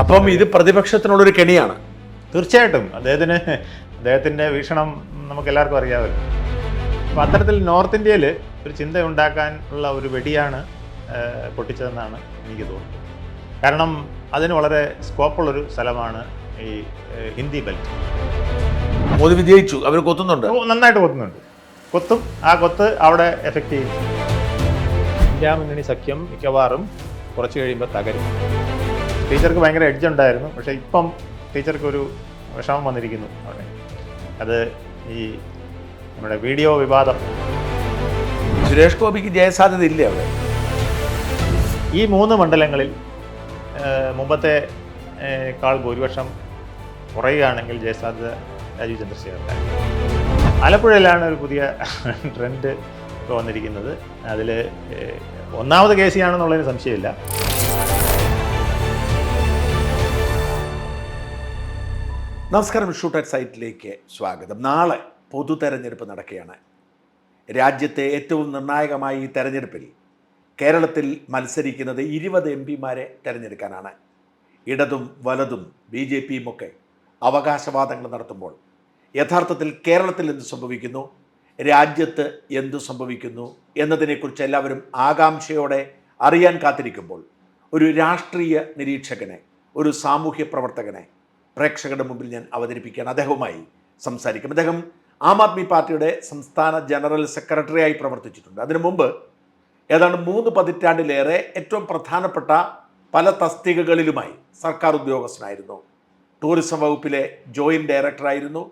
അപ്പം ഇത് പ്രതിപക്ഷത്തിനുള്ളൊരു കെണിയാണ്. തീർച്ചയായിട്ടും. അദ്ദേഹത്തിന് അദ്ദേഹത്തിന്റെ വീക്ഷണം നമുക്ക് എല്ലാവർക്കും അറിയാമല്ലോ. അപ്പം അത്തരത്തിൽ നോർത്ത് ഇന്ത്യയിൽ ഒരു ചിന്ത ഉണ്ടാക്കാൻ ഉള്ള ഒരു വെടിയാണ് പൊട്ടിച്ചതെന്നാണ് എനിക്ക് തോന്നുന്നത്. കാരണം അതിന് വളരെ സ്കോപ്പുള്ളൊരു സ്ഥലമാണ് ഈ ഹിന്ദി ബെൽറ്റ്. മോദി വിജയിച്ചു. അവർ കൊത്തുന്നുണ്ട്. നന്നായിട്ട് കൊത്തുന്നുണ്ട്. കൊത്തും. ആ കൊത്ത് അവിടെ എഫക്റ്റ് ചെയ്യും. ഇന്ത്യ മുന്നണി സഖ്യം മിക്കവാറും കുറച്ച് കഴിയുമ്പോൾ തകരും. ടീച്ചർക്ക് ഭയങ്കര എഡ്ജ് ഉണ്ടായിരുന്നു. പക്ഷേ ഇപ്പം ടീച്ചർക്ക് ഒരു വിഷമം വന്നിരിക്കുന്നു. അവിടെ അത് ഈ നമ്മുടെ വീഡിയോ വിവാദം. സുരേഷ് ഗോപിക്ക് ജയസാധ്യത ഇല്ല അവിടെ? ഈ മൂന്ന് മണ്ഡലങ്ങളിൽ മുമ്പത്തെ കാൾ ഭൂരിപക്ഷം കുറയുകയാണെങ്കിൽ ജയസാധ്യത രാജീവ് ചന്ദ്രശേഖരൻ ആലപ്പുഴയിലാണ് ഒരു പുതിയ ട്രെൻഡ് ഇപ്പോൾ വന്നിരിക്കുന്നത്. അതിൽ ഒന്നാമത് കേസിയാണെന്നുള്ളതിന് സംശയമില്ല. നമസ്കാരം ഷൂട്ട് അറ്റ് സൈറ്റിലേക്ക് സ്വാഗതം. നാളെ പൊതു തെരഞ്ഞെടുപ്പ് നടക്കുകയാണ്. രാജ്യത്തെ ഏറ്റവും നിർണായകമായ ഈ തെരഞ്ഞെടുപ്പിൽ കേരളത്തിൽ മത്സരിക്കുന്നത് ഇരുപത് എം പിമാരെ തിരഞ്ഞെടുക്കാനാണ്. ഇടതും വലതും ബി ജെ പിയും ഒക്കെ അവകാശവാദങ്ങൾ നടത്തുമ്പോൾ യഥാർത്ഥത്തിൽ കേരളത്തിൽ എന്ത് സംഭവിക്കുന്നു? രാജ്യത്ത് എന്തു സംഭവിക്കുന്നു? എന്നതിനെക്കുറിച്ച് എല്ലാവരും ആകാംക്ഷയോടെ അറിയാൻ കാത്തിരിക്കുമ്പോൾ ഒരു രാഷ്ട്രീയ നിരീക്ഷകനെ ഒരു സാമൂഹ്യ പ്രവർത്തകനെ പ്രേക്ഷകരുടെ മുമ്പിൽ ഞാൻ അവതരിപ്പിക്കുകയാണ്. അദ്ദേഹവുമായി സംസാരിക്കും. അദ്ദേഹം ആം ആദ്മി പാർട്ടിയുടെ സംസ്ഥാന ജനറൽ സെക്രട്ടറിയായി പ്രവർത്തിച്ചിട്ടുണ്ട്. അതിനു മുമ്പ് ഏതാണ്ട് മൂന്ന് പതിറ്റാണ്ടിലേറെ ഏറ്റവും പ്രധാനപ്പെട്ട പല തസ്തികകളിലുമായി സർക്കാർ ഉദ്യോഗസ്ഥനായിരുന്നു. ടൂറിസം വകുപ്പിലെ ജോയിന്റ് ഡയറക്ടറായിരുന്നു.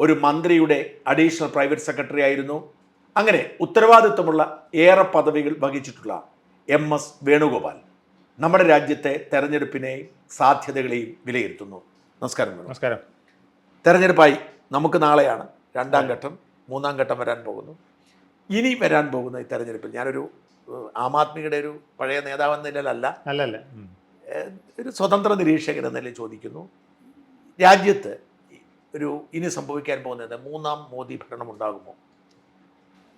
ഒരു മന്ത്രിയുടെ അഡീഷണൽ പ്രൈവറ്റ് സെക്രട്ടറി ആയിരുന്നു അങ്ങനെ ഉത്തരവാദിത്വമുള്ള ഏറെ പദവികൾ വഹിച്ചിട്ടുള്ള എം എസ് വേണുഗോപാൽ നമ്മുടെ രാജ്യത്തെ തെരഞ്ഞെടുപ്പിനെയും സാധ്യതകളെയും വിലയിരുത്തുന്നു. നമസ്കാരം നമസ്കാരം. തെരഞ്ഞെടുപ്പായി നമുക്ക് നാളെയാണ് രണ്ടാം ഘട്ടം മൂന്നാം ഘട്ടം വരാൻ പോകുന്നു. ഇനി വരാൻ പോകുന്ന ഈ തെരഞ്ഞെടുപ്പിൽ ഞാനൊരു ആം ആദ്മിയുടെ ഒരു പഴയ നേതാവ് എന്ന നിലയിലല്ല നല്ലല്ലേ ഒരു സ്വതന്ത്ര നിരീക്ഷകൻ എന്ന നിലയിൽ ചോദിക്കുന്നു. രാജ്യത്ത് ഒരു ഇനി സംഭവിക്കാൻ പോകുന്നത് മൂന്നാം മോദി ഭരണം ഉണ്ടാകുമോ?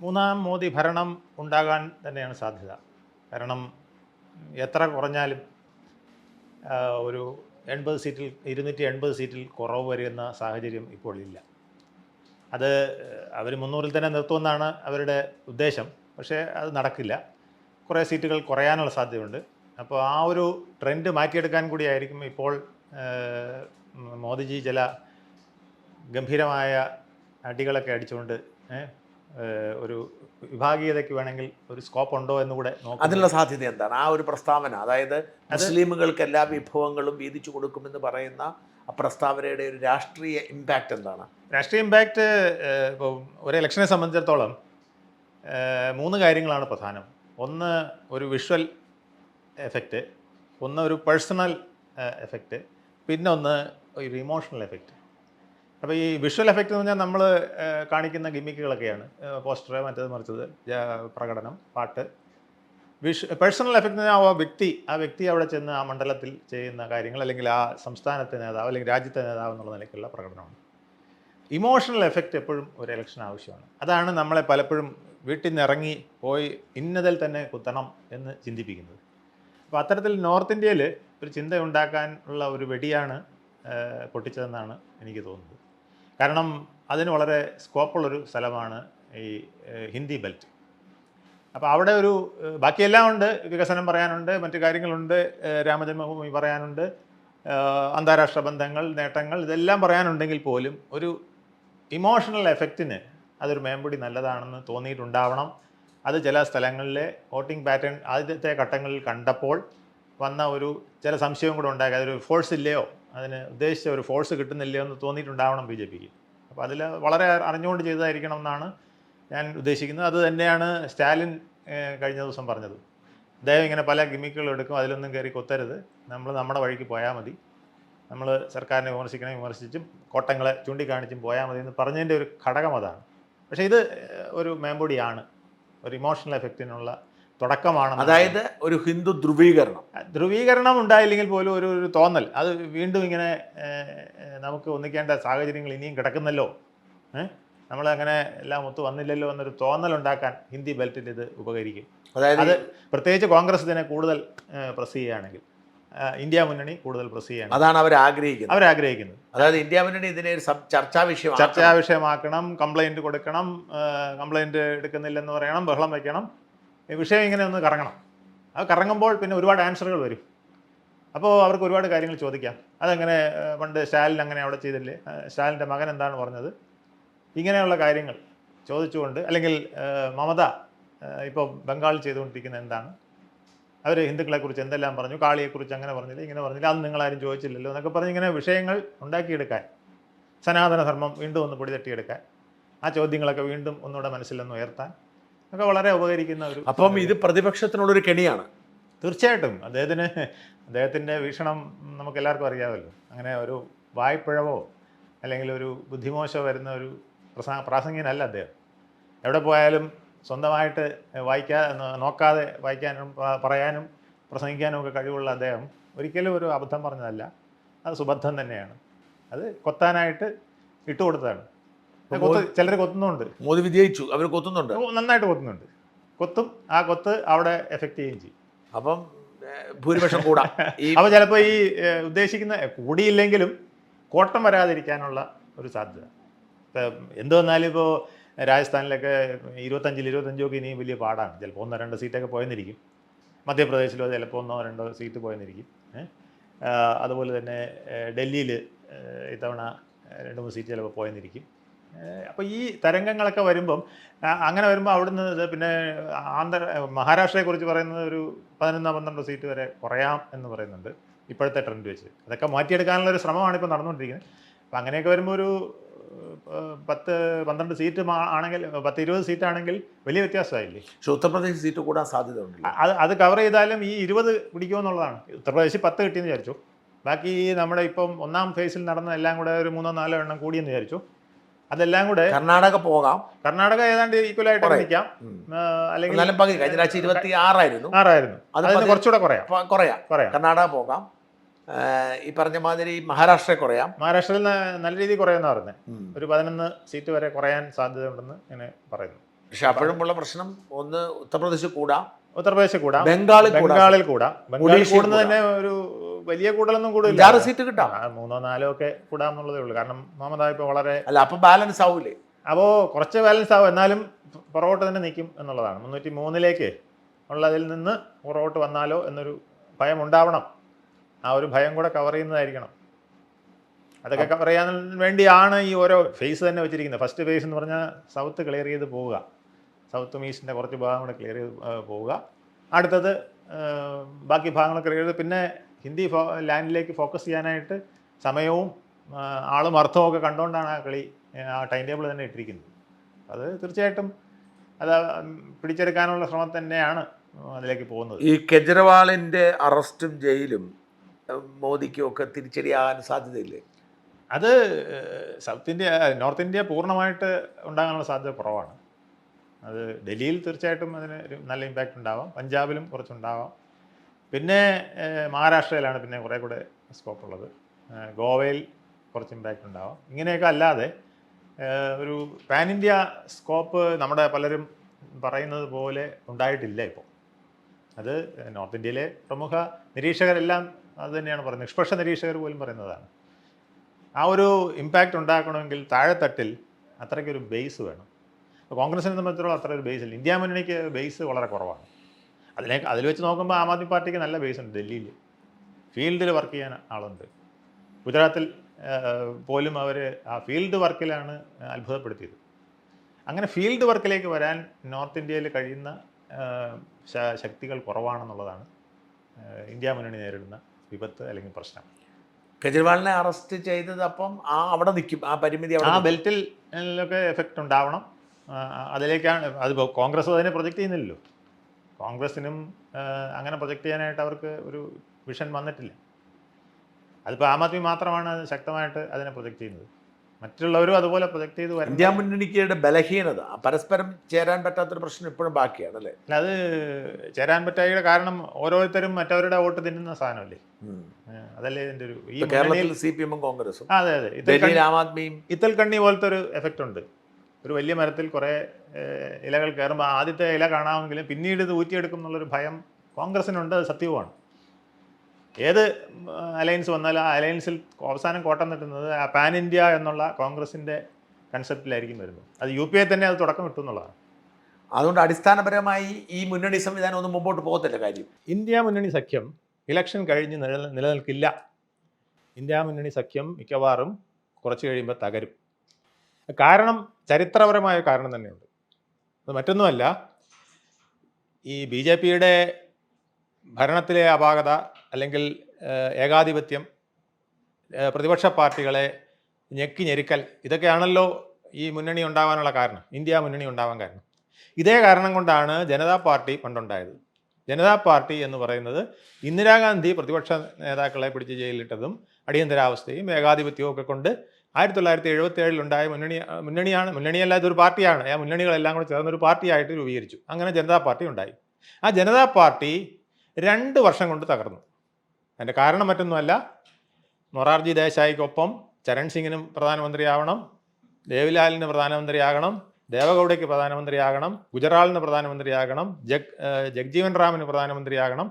മൂന്നാം മോദി ഭരണം ഉണ്ടാകാൻ തന്നെയാണ് സാധ്യത. കാരണം എത്ര കുറഞ്ഞാലും ഒരു എൺപത് സീറ്റിൽ ഇരുന്നൂറ്റി എൺപത് സീറ്റിൽ കുറവ് വരുന്ന സാഹചര്യം ഇപ്പോൾ ഇല്ല. അത് അവർ മുന്നൂറിൽ തന്നെ നിർത്തുമെന്നാണ് അവരുടെ ഉദ്ദേശം. പക്ഷേ അത് നടക്കില്ല. കുറേ സീറ്റുകൾ കുറയാനുള്ള സാധ്യതയുണ്ട്. അപ്പോൾ ആ ഒരു ട്രെൻഡ് മാറ്റിയെടുക്കാൻ കൂടിയായിരിക്കും ഇപ്പോൾ മോദിജി ചില ഗംഭീരമായ അടികളൊക്കെ അടിച്ചുകൊണ്ട് ഒരു വിഭാഗീയതയ്ക്ക് വേണമെങ്കിൽ ഒരു സ്കോപ്പ് ഉണ്ടോ എന്ന് കൂടെ അതിനുള്ള സാധ്യത എന്താണ്? ആ ഒരു പ്രസ്താവന അതായത് മുസ്ലിമുകൾക്ക് എല്ലാ വിഭവങ്ങളും വീതിച്ചു കൊടുക്കുമെന്ന് പറയുന്ന ആ പ്രസ്താവനയുടെ ഒരു രാഷ്ട്രീയ ഇമ്പാക്റ്റ് എന്താണ്? രാഷ്ട്രീയ ഇമ്പാക്റ്റ് ഇപ്പോൾ ഒരു ഇലക്ഷനെ സംബന്ധിച്ചിടത്തോളം മൂന്ന് കാര്യങ്ങളാണ് പ്രധാനം. ഒന്ന് ഒരു വിഷ്വൽ എഫക്റ്റ് ഒന്ന് ഒരു പേഴ്സണൽ എഫക്റ്റ് പിന്നെ ഒന്ന് ഒരു ഇമോഷണൽ എഫക്റ്റ് അപ്പോൾ ഈ വിഷ്വൽ എഫക്റ്റ് എന്ന് പറഞ്ഞാൽ നമ്മൾ കാണിക്കുന്ന ഗിമ്മിക്കുകളൊക്കെയാണ്. പോസ്റ്റർ മറ്റേത് മറിച്ചത് പ്രകടനം പാട്ട്. വിഷ് പേഴ്സണൽ എഫക്റ്റ് എന്ന് പറഞ്ഞാൽ ആ വ്യക്തി ആ വ്യക്തി അവിടെ ചെന്ന് ആ മണ്ഡലത്തിൽ ചെയ്യുന്ന കാര്യങ്ങൾ അല്ലെങ്കിൽ ആ സംസ്ഥാനത്തെ നേതാവ് അല്ലെങ്കിൽ രാജ്യത്തെ നേതാവ് എന്നുള്ള നിലയ്ക്കുള്ള പ്രകടനമാണ്. ഇമോഷണൽ എഫക്റ്റ് എപ്പോഴും ഒരു ഇലക്ഷൻ ആവശ്യമാണ്. അതാണ് നമ്മളെ പലപ്പോഴും വീട്ടിൽ നിന്ന് ഇറങ്ങി പോയി ഇന്നതിൽ തന്നെ കുത്തണം എന്ന് ചിന്തിപ്പിക്കുന്നത്. അപ്പോൾ അത്തരത്തിൽ നോർത്ത് ഇന്ത്യയിൽ ഒരു ചിന്ത ഉണ്ടാക്കാനുള്ള ഒരു വെടിയാണ് പൊട്ടിച്ചതെന്നാണ് എനിക്ക് തോന്നുന്നത്. കാരണം അതിന് വളരെ സ്കോപ്പുള്ളൊരു സ്ഥലമാണ് ഈ ഹിന്ദി ബെൽറ്റ്. അപ്പോൾ അവിടെ ഒരു ബാക്കിയെല്ലാം ഉണ്ട്. വികസനം പറയാനുണ്ട് മറ്റു കാര്യങ്ങളുണ്ട്. രാമജന്മഭൂമി പറയാനുണ്ട്. അന്താരാഷ്ട്ര ബന്ധങ്ങൾ നേട്ടങ്ങൾ ഇതെല്ലാം പറയാനുണ്ടെങ്കിൽ പോലും ഒരു ഇമോഷണൽ എഫക്റ്റിന് അതൊരു മേമ്പൊടി നല്ലതാണെന്ന് തോന്നിയിട്ടുണ്ടാവണം. അത് ചില സ്ഥലങ്ങളിലെ വോട്ടിംഗ് പാറ്റേൺ ആദ്യത്തെ ഘട്ടങ്ങളിൽ കണ്ടപ്പോൾ വന്ന ഒരു ചില സംശയവും കൂടെ ഉണ്ടാക്കി അതൊരു ഫോഴ്സ് ഇല്ലയോ? അതിന് ഉദ്ദേശിച്ച ഒരു ഫോഴ്സ് കിട്ടുന്നില്ല എന്ന് തോന്നിയിട്ടുണ്ടാവണം ബി ജെ പിക്ക്. അപ്പോൾ അതിൽ വളരെ അറിഞ്ഞുകൊണ്ട് ചെയ്തതായിരിക്കണം എന്നാണ് ഞാൻ ഉദ്ദേശിക്കുന്നത്. അത് തന്നെയാണ് സ്റ്റാലിൻ കഴിഞ്ഞ ദിവസം പറഞ്ഞത്. അദ്ദേഹം ഇങ്ങനെ പല ഗിമിക്കുകളും എടുക്കും അതിലൊന്നും കയറി കൊത്തരുത്. നമ്മൾ നമ്മുടെ വഴിക്ക് പോയാൽ മതി. നമ്മൾ സർക്കാരിനെ വിമർശിക്കണേ വിമർശിച്ചും കോട്ടങ്ങളെ ചൂണ്ടിക്കാണിച്ചും പോയാൽ മതി എന്ന് പറഞ്ഞതിന്റെ ഒരു ഘടകം അതാണ്. പക്ഷേ ഇത് ഒരു മേമ്പൊടിയാണ്. ഒരു ഇമോഷണൽ എഫക്റ്റിനുള്ള തുടക്കമാണ് അതായത് ഒരു ഹിന്ദു ധ്രുവീകരണം. ധ്രുവീകരണം ഉണ്ടായില്ലെങ്കിൽ പോലും ഒരു ഒരു തോന്നൽ. അത് വീണ്ടും ഇങ്ങനെ നമുക്ക് ഒന്നിക്കേണ്ട സാഹചര്യങ്ങൾ ഇനിയും കിടക്കുന്നല്ലോ. നമ്മൾ നമ്മളങ്ങനെ എല്ലാം ഒത്തു വന്നില്ലല്ലോ എന്നൊരു തോന്നൽ ഉണ്ടാക്കാൻ ഹിന്ദി ബെൽറ്റിൽ ഇത് ഉപകരിക്കും. അതായത് അത് പ്രത്യേകിച്ച് കോൺഗ്രസ് ഇതിനെ കൂടുതൽ പ്രസ് ചെയ്യുകയാണെങ്കിൽ ഇന്ത്യ മുന്നണി കൂടുതൽ പ്രസ് ചെയ്യണം അതാണ് അവർ ആഗ്രഹിക്കുന്നത്. അവർ അവരാഗ്രഹിക്കുന്നത് അതായത് ഇന്ത്യ മുന്നണി ഇതിനെ ഒരു ചർച്ചാ വിഷയം ചർച്ചാ വിഷയമാക്കണം കംപ്ലൈന്റ് കൊടുക്കണം കംപ്ലൈന്റ് എടുക്കുന്നില്ലെന്ന് പറയണം ബഹളം വയ്ക്കണം വിഷയം ഇങ്ങനെ ഒന്ന് കറങ്ങണം. അത് കറങ്ങുമ്പോൾ പിന്നെ ഒരുപാട് ആൻസറുകൾ വരും. അപ്പോൾ അവർക്ക് ഒരുപാട് കാര്യങ്ങൾ ചോദിക്കാം. അതങ്ങനെ പണ്ട് സ്റ്റാലിൻ അങ്ങനെ അവിടെ ചെയ്തില്ലേ? സ്റ്റാലിന്റെ മകൻ എന്താണ് പറഞ്ഞത്? ഇങ്ങനെയുള്ള കാര്യങ്ങൾ ചോദിച്ചുകൊണ്ട് അല്ലെങ്കിൽ മമത ഇപ്പോൾ ബംഗാളിൽ ചെയ്തുകൊണ്ടിരിക്കുന്ന എന്താണ്? അവർ ഹിന്ദുക്കളെക്കുറിച്ച് എന്തെല്ലാം പറഞ്ഞു? കാളിയെക്കുറിച്ച് അങ്ങനെ പറഞ്ഞില്ല? ഇങ്ങനെ പറഞ്ഞില്ല? അത് നിങ്ങളാരും ചോദിച്ചില്ലല്ലോ എന്നൊക്കെ പറഞ്ഞ് ഇങ്ങനെ വിഷയങ്ങൾ ഉണ്ടാക്കിയെടുക്കാൻ സനാതനധർമ്മം വീണ്ടും ഒന്ന് പൊടിതട്ടിയെടുക്കാൻ ആ ചോദ്യങ്ങളൊക്കെ വീണ്ടും ഒന്നുകൂടെ മനസ്സിലൊന്ന് ഉയർത്താൻ ഒക്കെ വളരെ ഉപകരിക്കുന്ന ഒരു അപ്പം ഇത് പ്രതിപക്ഷത്തിനുള്ളൊരു കെണിയാണ്. തീർച്ചയായിട്ടും. അദ്ദേഹത്തിന് അദ്ദേഹത്തിന്റെ വീക്ഷണം നമുക്ക് എല്ലാവർക്കും അറിയാമല്ലോ. അങ്ങനെ ഒരു വായ്പിഴവോ അല്ലെങ്കിൽ ഒരു ബുദ്ധിമോശോ വരുന്ന ഒരു പ്രസാ പ്രാസംഗികനല്ല അദ്ദേഹം. എവിടെ പോയാലും സ്വന്തമായിട്ട് വായിക്കാ നോക്കാതെ വായിക്കാനും പറയാനും പ്രസംഗിക്കാനും ഒക്കെ കഴിവുള്ള അദ്ദേഹം ഒരിക്കലും ഒരു അബദ്ധം പറഞ്ഞതല്ല. അത് സുബദ്ധം തന്നെയാണ്. അത് കൊത്താനായിട്ട് ഇട്ടുകൊടുത്തതാണ്. ചിലർ കൊത്തുന്നുണ്ട്. മോദി വിജയിച്ചു. അവർ കൊത്തുന്നുണ്ട്. നന്നായിട്ട് കൊത്തുന്നുണ്ട്. കൊത്തും ആ കൊത്ത് അവിടെ എഫക്റ്റ് ചെയ്യുകയും ചെയ്യും. അപ്പം ഭൂരിപക്ഷം കൂടാ. അപ്പോൾ ചിലപ്പോൾ ഈ ഉദ്ദേശിക്കുന്ന കൂടിയില്ലെങ്കിലും കോട്ടം വരാതിരിക്കാനുള്ള ഒരു സാധ്യത. ഇപ്പം എന്ത് വന്നാലും ഇപ്പോൾ രാജസ്ഥാനിലൊക്കെ ഇരുപത്തഞ്ചിൽ ഇരുപത്തഞ്ചൊക്കെ ഇനിയും വലിയ പാടാണ്. ചിലപ്പോൾ ഒന്നോ രണ്ടോ സീറ്റൊക്കെ പോയെന്നിരിക്കും. മധ്യപ്രദേശിലോ ചിലപ്പോൾ ഒന്നോ രണ്ടോ സീറ്റ് പോയെന്നിരിക്കും. അതുപോലെ തന്നെ ഡൽഹിയിൽ ഇത്തവണ രണ്ട് മൂന്ന് സീറ്റ് ചിലപ്പോൾ പോയെന്നിരിക്കും. അപ്പോൾ ഈ തരംഗങ്ങളൊക്കെ വരുമ്പം അങ്ങനെ വരുമ്പോൾ അവിടുന്ന് പിന്നെ ആന്ധ്ര മഹാരാഷ്ട്രയെക്കുറിച്ച് പറയുന്നത് ഒരു പതിനൊന്നോ പന്ത്രണ്ടോ സീറ്റ് വരെ കുറയാം എന്ന് പറയുന്നുണ്ട് ഇപ്പോഴത്തെ ട്രെൻഡ് വെച്ച്. അതൊക്കെ മാറ്റിയെടുക്കാനുള്ള ഒരു ശ്രമമാണ് ഇപ്പോൾ നടന്നുകൊണ്ടിരിക്കുന്നത്. അപ്പം അങ്ങനെയൊക്കെ വരുമ്പോൾ ഒരു പത്ത് പന്ത്രണ്ട് സീറ്റ് ആണെങ്കിൽ പത്ത് ഇരുപത് സീറ്റ് ആണെങ്കിൽ വലിയ വ്യത്യാസമായില്ലേ? പക്ഷേ ഉത്തർപ്രദേശ് സീറ്റ് കൂടാൻ സാധ്യത ഉണ്ട് അത് അത് കവർ ചെയ്താലും ഈ ഇരുപത് പിടിക്കുമെന്നുള്ളതാണ് ഉത്തർപ്രദേശിൽ പത്ത് കിട്ടിയെന്ന് വിചാരിച്ചു. ബാക്കി നമ്മുടെ ഇപ്പം ഒന്നാം ഫേസിൽ നടന്ന എല്ലാം കൂടെ ഒരു മൂന്നോ നാലോ എണ്ണം കൂടിയെന്ന് വിചാരിച്ചു. അതെല്ലാം കൂടെ കർണാടക പോകാം. കർണാടക ഏതാണ്ട് ഈക്വൽ ആയിട്ട് നിൽക്കാം. അല്ലെങ്കിൽ എന്നാലും പകുതി. കഴിഞ്ഞ പ്രാവശ്യം ഇരുപത്തി ആറായിരുന്നു. ആറായിരുന്നു. അത് കുറച്ചുകൂടെ കുറയാം. കുറയാം. കുറയാം. കർണാടക പോകാം. ഈ പറഞ്ഞ മാതിരി മഹാരാഷ്ട്ര കുറയാം. മഹാരാഷ്ട്രയിൽ നല്ല രീതിയിൽ കുറയുന്ന പറഞ്ഞത് ഒരു പതിനൊന്ന് സീറ്റ് വരെ കുറയാൻ സാധ്യത ഉണ്ടെന്ന് ഇങ്ങനെ പറയുന്നു. പക്ഷെ അപ്പോഴും ഉള്ള പ്രശ്നം ഒന്ന് ഉത്തർപ്രദേശ് കൂടാം. ഉത്തർപ്രദേശ് കൂടാം. ബംഗാളിൽ കൂടാം. ബംഗാളിൽ കൂടാം. ബംഗാളിൽ കൂടുന്ന കൂടുന്നത് തന്നെ ഒരു വലിയ കൂടലൊന്നും അഞ്ചാറ് സീറ്റ് കിട്ടാം. മൂന്നോ നാലോ ഒക്കെ കൂടാന്നുള്ളതേ ഉള്ളൂ. കാരണം മമത ഇപ്പോൾ വളരെ അല്ല അപ്പൊ ബാലൻസ് ആവൂലേ? അപ്പോൾ കുറച്ച് ബാലൻസ് ആവും. എന്നാലും പുറകോട്ട് തന്നെ നിൽക്കും എന്നുള്ളതാണ്. മുന്നൂറ്റി മൂന്നിലേക്ക് ഉള്ളതിൽ നിന്ന് പുറകോട്ട് വന്നാലോ എന്നൊരു ഭയം ഉണ്ടാവണം. ആ ഒരു ഭയം കൂടെ കവർ ചെയ്യുന്നതായിരിക്കണം. അതൊക്കെ കവർ ചെയ്യാൻ വേണ്ടിയാണ് ഈ ഓരോ ഫേസ് തന്നെ വെച്ചിരിക്കുന്നത്. ഫസ്റ്റ് ഫേസ് എന്ന് പറഞ്ഞാൽ സൗത്ത് ക്ലിയർ ചെയ്ത് പോവുക. സൗത്തും ഈസ്റ്റിന്റെ കുറച്ച് ഭാഗങ്ങൾ കൂടെ ക്ലിയർ ചെയ്ത് പോവുക. അടുത്തത് ബാക്കി ഭാഗങ്ങൾ ക്ലിയർ ചെയ്ത് പിന്നെ ഹിന്ദി ഫോ ലാൻഡിലേക്ക് ഫോക്കസ് ചെയ്യാനായിട്ട് സമയവും ആളും അർത്ഥവും ഒക്കെ കണ്ടുകൊണ്ടാണ് ആ കളി ആ ടൈം ടേബിൾ തന്നെ ഇട്ടിരിക്കുന്നത്. അത് തീർച്ചയായിട്ടും അത് പിടിച്ചെടുക്കാനുള്ള ശ്രമം തന്നെയാണ് അതിലേക്ക് പോകുന്നത്. ഈ കെജ്രിവാളിന്റെ അറസ്റ്റും ജയിലും മോദിക്കും ഒക്കെ തിരിച്ചടിയാകാൻ സാധ്യതയില്ലേ? അത് സൗത്ത് ഇന്ത്യ നോർത്ത് ഇന്ത്യ പൂർണമായിട്ട് ഉണ്ടാകാനുള്ള സാധ്യത കുറവാണ്. അത് ഡൽഹിയിൽ തീർച്ചയായിട്ടും അതിന് ഒരു നല്ല ഇമ്പാക്റ്റ് ഉണ്ടാവാം. പഞ്ചാബിലും കുറച്ചുണ്ടാവാം. പിന്നെ മഹാരാഷ്ട്രയിലാണ് പിന്നെ കുറേ കൂടെ സ്കോപ്പ് ഉള്ളത്. ഗോവയിൽ കുറച്ച് ഇമ്പാക്റ്റ് ഉണ്ടാവാം. ഇങ്ങനെയൊക്കെ അല്ലാതെ ഒരു പാൻ ഇന്ത്യ സ്കോപ്പ് നമ്മുടെ പലരും പറയുന്നത് പോലെ ഉണ്ടായിട്ടില്ല ഇപ്പോൾ അത് നോർത്ത് ഇന്ത്യയിലെ പ്രമുഖ നിരീക്ഷകരെല്ലാം അത് തന്നെയാണ് പറയുന്നത്. നിഷ്പക്ഷ നിരീക്ഷകർ പോലും പറയുന്നതാണ്. ആ ഒരു ഇമ്പാക്റ്റ് ഉണ്ടാക്കണമെങ്കിൽ താഴെത്തട്ടിൽ അത്രയ്ക്കൊരു ബേസ് വേണം. കോൺഗ്രസിനെ സംബന്ധിച്ചിടത്തോളം അത്ര ഒരു ബേസ് ഇല്ല. ഇന്ത്യ മുന്നണിക്ക് ബേസ് വളരെ കുറവാണ്. അതിനെ അതിൽ വെച്ച് നോക്കുമ്പോൾ ആം ആദ്മി പാർട്ടിക്ക് നല്ല ബേസ് ഉണ്ട് ഡൽഹിയിൽ. ഫീൽഡിൽ വർക്ക് ചെയ്യാൻ ആളുണ്ട്. ഗുജറാത്തിൽ പോലും അവർ ആ ഫീൽഡ് വർക്കിലാണ് അത്ഭുതപ്പെടുത്തിയത്. അങ്ങനെ ഫീൽഡ് വർക്കിലേക്ക് വരാൻ നോർത്ത് ഇന്ത്യയിൽ കഴിയുന്ന ശക്തികൾ കുറവാണെന്നുള്ളതാണ് ഇന്ത്യ മുന്നണി നേരിടുന്ന വിപത്ത് അല്ലെങ്കിൽ പ്രശ്നം. കെജ്രിവാളിനെ അറസ്റ്റ് ചെയ്തത് അപ്പം ആ അവിടെ നിൽക്കും ആ പരിമിതി ആ ബെൽറ്റിൽ ഒക്കെ എഫക്റ്റ് ഉണ്ടാവണം. അതിലേക്കാണ് അതിപ്പോൾ കോൺഗ്രസ് അതിനെ പ്രൊജക്റ്റ് ചെയ്യുന്നില്ലല്ലോ. കോൺഗ്രസിനും അങ്ങനെ പ്രൊജക്റ്റ് ചെയ്യാനായിട്ട് അവർക്ക് ഒരു വിഷൻ വന്നിട്ടില്ല. അതിപ്പോൾ ആം ആദ്മി മാത്രമാണ് ശക്തമായിട്ട് അതിനെ പ്രൊജക്റ്റ് ചെയ്യുന്നത്. മറ്റുള്ളവരും അതുപോലെ പ്രൊജക്റ്റ് ചെയ്ത് വരും ഇന്ത്യ മുന്നണിക്കയുടെ ബലഹീനത പരസ്പരം ചേരാൻ പറ്റാത്തൊരു പ്രശ്നം ഇപ്പോഴും ബാക്കിയാണ് അല്ലേ? അത് ചേരാൻ പറ്റാതെ കാരണം ഓരോരുത്തരും മറ്റവരുടെ വോട്ട് തിന്നുന്ന സാധനമല്ലേ? അതല്ലേ ഇതിന്റെ ഒരു ഈ കേരളത്തിൽ സി പി എമ്മും കോൺഗ്രസും. അതെ അതെ. ആം ആദ്മിയും ഇത്തൽ കണ്ണി പോലത്തെ ഒരു എഫക്റ്റ് ഉണ്ട്. ഒരു വലിയ മരത്തിൽ കുറേ ഇലകൾ കയറുമ്പോൾ ആദ്യത്തെ ഇല കാണാമെങ്കിലും പിന്നീട് ഇത് ഊറ്റിയെടുക്കും എന്നുള്ളൊരു ഭയം കോൺഗ്രസിനുണ്ട് അത് സത്യവുമാണ്. ഏത് അലയൻസ് വന്നാലും ആ അലയൻസിൽ അവസാനം കോട്ടം തട്ടുന്നത് ആ പാൻ ഇന്ത്യ എന്നുള്ള കോൺഗ്രസിന്റെ കൺസെപ്റ്റിലായിരിക്കും വരുന്നത്. അത് യു പി ഐ തന്നെ അത് തുടക്കം കിട്ടും എന്നുള്ളതാണ്. അതുകൊണ്ട് അടിസ്ഥാനപരമായി ഈ മുന്നണി സംവിധാനം ഒന്നും മുമ്പോട്ട് പോകത്തില്ല കാര്യം. ഇന്ത്യ മുന്നണി സഖ്യം ഇലക്ഷൻ കഴിഞ്ഞ് നില നിലനിൽക്കില്ല. ഇന്ത്യ മുന്നണി സഖ്യം മിക്കവാറും കുറച്ച് കഴിയുമ്പോൾ തകരും. കാരണം ചരിത്രപരമായ കാരണം തന്നെയുണ്ട്. അത് മറ്റൊന്നുമല്ല ഈ ബി ജെ പിയുടെ ഭരണത്തിലെ അപാകത അല്ലെങ്കിൽ ഏകാധിപത്യം പ്രതിപക്ഷ പാർട്ടികളെ ഞെക്കി ഞെരുക്കൽ ഇതൊക്കെയാണല്ലോ ഈ മുന്നണി ഉണ്ടാവാനുള്ള കാരണം ഇന്ത്യ മുന്നണി ഉണ്ടാവാൻ കാരണം. ഇതേ കാരണം കൊണ്ടാണ് ജനതാ പാർട്ടി പണ്ടുണ്ടായത്. ജനതാ പാർട്ടി എന്ന് പറയുന്നത് ഇന്ദിരാഗാന്ധി പ്രതിപക്ഷ നേതാക്കളെ പിടിച്ച് ജയിലിലിട്ടതും അടിയന്തരാവസ്ഥയും ഏകാധിപത്യവും ഒക്കെ കൊണ്ട് ആയിരത്തി തൊള്ളായിരത്തി എഴുപത്തി ഏഴിലുണ്ടായ മുന്നണി മുന്നണിയാണ് മുന്നണിയല്ല ഇതൊരു പാർട്ടിയാണ്. ആ മുന്നണികളെല്ലാം കൂടെ ചേർന്നൊരു പാർട്ടിയായിട്ട് രൂപീകരിച്ചു. അങ്ങനെ ജനതാ പാർട്ടി ഉണ്ടായി. ആ ജനതാ പാർട്ടി രണ്ട് വർഷം കൊണ്ട് തകർന്നു. അതിന്റെ കാരണം മറ്റൊന്നുമല്ല. മൊറാർജി ദേശായിക്കൊപ്പം ചരൺ സിംഗിനും പ്രധാനമന്ത്രിയാവണം ദേവിലാലിന് പ്രധാനമന്ത്രിയാകണം ദേവഗൗഡയ്ക്ക് പ്രധാനമന്ത്രിയാകണം ഗുജറാളിന് പ്രധാനമന്ത്രിയാകണം ജഗ് ജഗ്ജീവൻ റാമിന് പ്രധാനമന്ത്രിയാകണം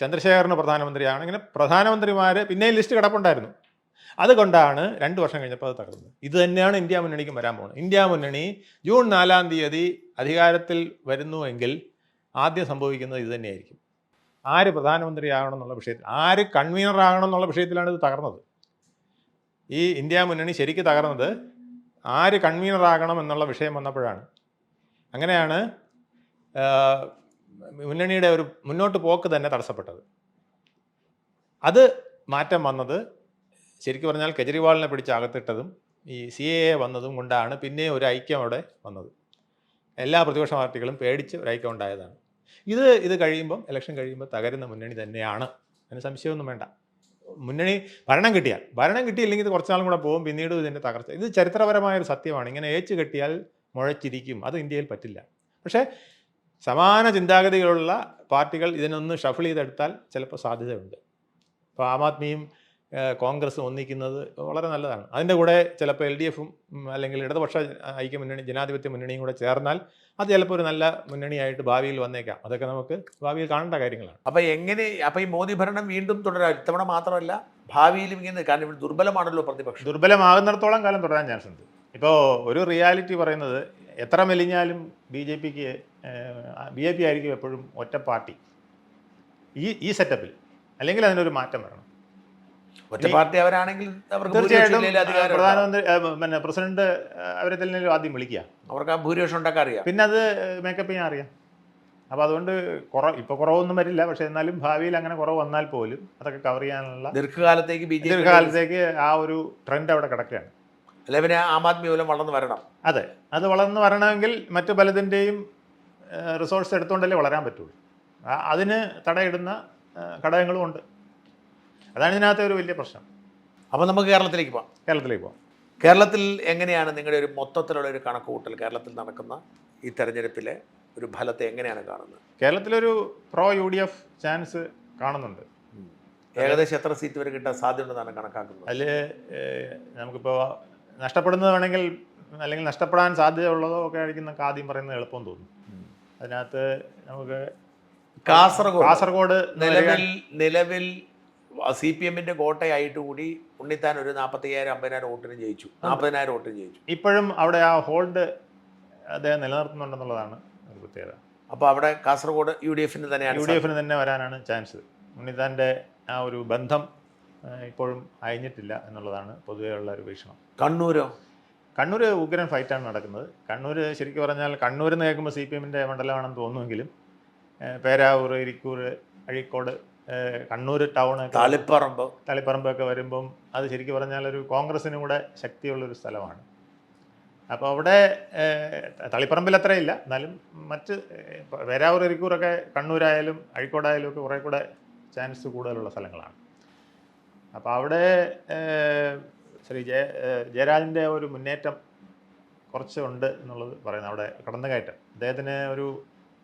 ചന്ദ്രശേഖറിന് പ്രധാനമന്ത്രിയാകണം. ഇങ്ങനെ പ്രധാനമന്ത്രിമാർ പിന്നെയും ലിസ്റ്റ് കിടപ്പുണ്ടായിരുന്നു. അതുകൊണ്ടാണ് രണ്ട് വർഷം കഴിഞ്ഞപ്പോൾ അത് തകർന്നത്. ഇത് തന്നെയാണ് ഇന്ത്യ മുന്നണിക്കും വരാൻ പോകുന്നത്. ഇന്ത്യ മുന്നണി ജൂൺ നാലാം തീയതി അധികാരത്തിൽ വരുന്നുവെങ്കിൽ ആദ്യം സംഭവിക്കുന്നത് ഇത് തന്നെയായിരിക്കും. ആര് പ്രധാനമന്ത്രിയാകണം എന്നുള്ള വിഷയത്തിൽ ആര് കൺവീനർ ആകണം എന്നുള്ള വിഷയത്തിലാണ് ഇത് തകർന്നത്. ഈ ഇന്ത്യ മുന്നണി ശരിക്ക് തകർന്നത് ആര് കൺവീനർ ആകണം എന്നുള്ള വിഷയം വന്നപ്പോഴാണ്. അങ്ങനെയാണ് മുന്നണിയുടെ ഒരു മുന്നോട്ട് പോക്ക് തന്നെ തടസ്സപ്പെട്ടത്. അത് മാറ്റം വന്നത് ശരിക്കും പറഞ്ഞാൽ കെജ്രിവാളിനെ പിടിച്ച് അകത്തിട്ടതും ഈ സി എ എ വന്നതും കൊണ്ടാണ് പിന്നെ ഒരു ഐക്യം അവിടെ വന്നത്. എല്ലാ പ്രതിപക്ഷ പാർട്ടികളും പേടിച്ച് ഒരു ഐക്യം ഉണ്ടായതാണ്. ഇത് ഇത് കഴിയുമ്പം ഇലക്ഷൻ കഴിയുമ്പോൾ തകരുന്ന മുന്നണി തന്നെയാണ്. അതിന് സംശയമൊന്നും വേണ്ട. മുന്നണി ഭരണം കിട്ടിയാൽ ഭരണം കിട്ടിയില്ലെങ്കിൽ ഇത് കുറച്ചാളും കൂടെ പോകും പിന്നീട് ഇതിന്റെ തകർച്ച. ഇത് ചരിത്രപരമായ ഒരു സത്യമാണ്. ഇങ്ങനെ ഏച്ച് കെട്ടിയാൽ മുഴച്ചിരിക്കും. അത് ഇന്ത്യയിൽ പറ്റില്ല. പക്ഷേ സമാന ചിന്താഗതികളുള്ള പാർട്ടികൾ ഇതിനൊന്ന് ഷഫിൾ ചെയ്തെടുത്താൽ ചിലപ്പോൾ സാധ്യതയുണ്ട്. ഇപ്പോൾ ആം ആദ്മിയും കോൺഗ്രസും ഒന്നിക്കുന്നത് വളരെ നല്ലതാണ്. അതിന്റെ കൂടെ ചിലപ്പോൾ എൽ ഡി എഫും അല്ലെങ്കിൽ ഇടതുപക്ഷ ഐക്യ മുന്നണി ജനാധിപത്യ മുന്നണിയും കൂടെ ചേർന്നാൽ അത് ചിലപ്പോൾ ഒരു നല്ല മുന്നണിയായിട്ട് ഭാവിയിൽ വന്നേക്കാം. അതൊക്കെ നമുക്ക് ഭാവിയിൽ കാണേണ്ട കാര്യങ്ങളാണ്. അപ്പോൾ എങ്ങനെ അപ്പോൾ ഈ മോദി ഭരണം വീണ്ടും തുടരാം ഇത്തവണ മാത്രമല്ല ഭാവിയിലും ഇങ്ങനെ കാരണം ഇവിടെ ദുർബലമാണല്ലോ പ്രതിപക്ഷം. ദുർബലമാകുന്നിടത്തോളം കാലം തുടരാൻ ചാൻസ് ഉണ്ട്. ഇപ്പോൾ ഒരു റിയാലിറ്റി പറയുന്നത് എത്ര മെലിഞ്ഞാലും ബി ജെ പിക്ക് ബി ജെ പി ആയിരിക്കും എപ്പോഴും ഒറ്റ പാർട്ടി. ഈ ഈ സെറ്റപ്പിൽ അല്ലെങ്കിൽ അതിനൊരു മാറ്റം വരണം. ഒറ്റ പാർട്ടി അവരാണെങ്കിൽ തീർച്ചയായിട്ടും പ്രധാനമന്ത്രി പിന്നെ പ്രസിഡന്റ് അവരെ തന്നെ ആദ്യം വിളിക്കുക. അവർക്ക് ആ ഭൂരിപക്ഷം ഉണ്ടാക്കാൻ അറിയാം. പിന്നെ അത് മേക്കപ്പ് ചെയ്യാൻ അറിയാം. അപ്പോൾ അതുകൊണ്ട് കുറ ഇപ്പോൾ കുറവൊന്നും വരില്ല. പക്ഷേ എന്നാലും ഭാവിയിൽ അങ്ങനെ കുറവ് വന്നാൽ പോലും അതൊക്കെ കവർ ചെയ്യാനുള്ള ദീർഘകാലത്തേക്ക് ബി ജെ ദീർഘകാലത്തേക്ക് ആ ഒരു ട്രെൻഡ് അവിടെ കിടക്കുകയാണ്. അല്ലെ പിന്നെ ആം ആദ്മി മൂലം വളർന്നു വരണം. അതെ. അത് വളർന്നു വരണമെങ്കിൽ മറ്റു പലതിന്റെയും റിസോഴ്സ് എടുത്തുകൊണ്ടല്ലേ വളരാൻ പറ്റുള്ളൂ. അതിന് തടയിടുന്ന ഘടകങ്ങളും ഉണ്ട്. അതാണ് ഇതിനകത്തെ ഒരു വലിയ പ്രശ്നം. അപ്പോൾ നമുക്ക് കേരളത്തിലേക്ക് പോകാം കേരളത്തിലേക്ക് പോകാം കേരളത്തിൽ എങ്ങനെയാണ് നിങ്ങളുടെ ഒരു മൊത്തത്തിലുള്ള ഒരു കണക്കുകൂട്ടൽ കേരളത്തിൽ നടക്കുന്ന ഈ തെരഞ്ഞെടുപ്പിലെ ഒരു ഫലത്തെ എങ്ങനെയാണ് കാണുന്നത്? കേരളത്തിലൊരു pro U D F chance കാണുന്നുണ്ട്. ഏകദേശം എത്ര സീറ്റ് വരെ കിട്ടാൻ സാധ്യതയുണ്ടെന്നാണ് കണക്കാക്കുന്നത്? അതിൽ നമുക്കിപ്പോൾ നഷ്ടപ്പെടുന്നത് വേണമെങ്കിൽ അല്ലെങ്കിൽ നഷ്ടപ്പെടാൻ സാധ്യതയുള്ളതോ ഒക്കെ ആയിരിക്കും നമുക്ക് ആദ്യം പറയുന്നത് എളുപ്പം തോന്നും. അതിനകത്ത് നമുക്ക് കാസർഗോഡ്. കാസർഗോഡ് നിലവിൽ നിലവിൽ സി പി എമ്മിന്റെ കോട്ടയായിട്ട് കൂടി ഉണ്ണിത്താൻ ഒരു നാൽപ്പത്തി അയ്യായിരം അമ്പതിനായിരം വോട്ടിന് ജയിച്ചു. നാൽപ്പതിനായിരം വോട്ടിന് ജയിച്ചു. ഇപ്പോഴും അവിടെ ആ ഹോൾഡ് അദ്ദേഹം നിലനിർത്തുന്നുണ്ടെന്നുള്ളതാണ് ഒരു പ്രത്യേകത. അപ്പോൾ അവിടെ കാസർഗോഡ് യു ഡി എഫിന് തന്നെയാണ് യു ഡി എഫിന് തന്നെ വരാനാണ് ചാൻസ്. ഉണ്ണിത്താന്റെ ആ ഒരു ബന്ധം ഇപ്പോഴും അയഞ്ഞിട്ടില്ല എന്നുള്ളതാണ് പൊതുവെയുള്ള ഒരു വീക്ഷണം. കണ്ണൂരോ? കണ്ണൂർ ഉഗ്രൻ ഫൈറ്റാണ് നടക്കുന്നത്. കണ്ണൂർ ശരിക്കും പറഞ്ഞാൽ കണ്ണൂർ എന്ന് കേൾക്കുമ്പോൾ സി പി എമ്മിന്റെ മണ്ഡലമാണെന്ന് തോന്നുമെങ്കിലും പേരാവൂർ ഇരിക്കൂർ അഴീക്കോട് കണ്ണൂർ ടൗൺ തളിപ്പറമ്പ്. തളിപ്പറമ്പൊക്കെ വരുമ്പം അത് ശരിക്കും പറഞ്ഞാൽ ഒരു കോൺഗ്രസിനും കൂടെ ശക്തിയുള്ളൊരു സ്ഥലമാണ്. അപ്പോൾ അവിടെ തളിപ്പറമ്പിൽ അത്രയില്ല. എന്നാലും മറ്റ് വരാവൂർ ഇരിക്കൂറൊക്കെ കണ്ണൂരായാലും അഴിക്കോടായാലും ഒക്കെ കുറേ കൂടെ ചാൻസ് കൂടുതലുള്ള സ്ഥലങ്ങളാണ്. അപ്പോൾ അവിടെ ശ്രീ ജയ ജയരാജന്റെ ഒരു മുന്നേറ്റം കുറച്ചുണ്ട് എന്നുള്ളത് പറയുന്നത്. അവിടെ കടന്നുകയറ്റം. അദ്ദേഹത്തിന് ഒരു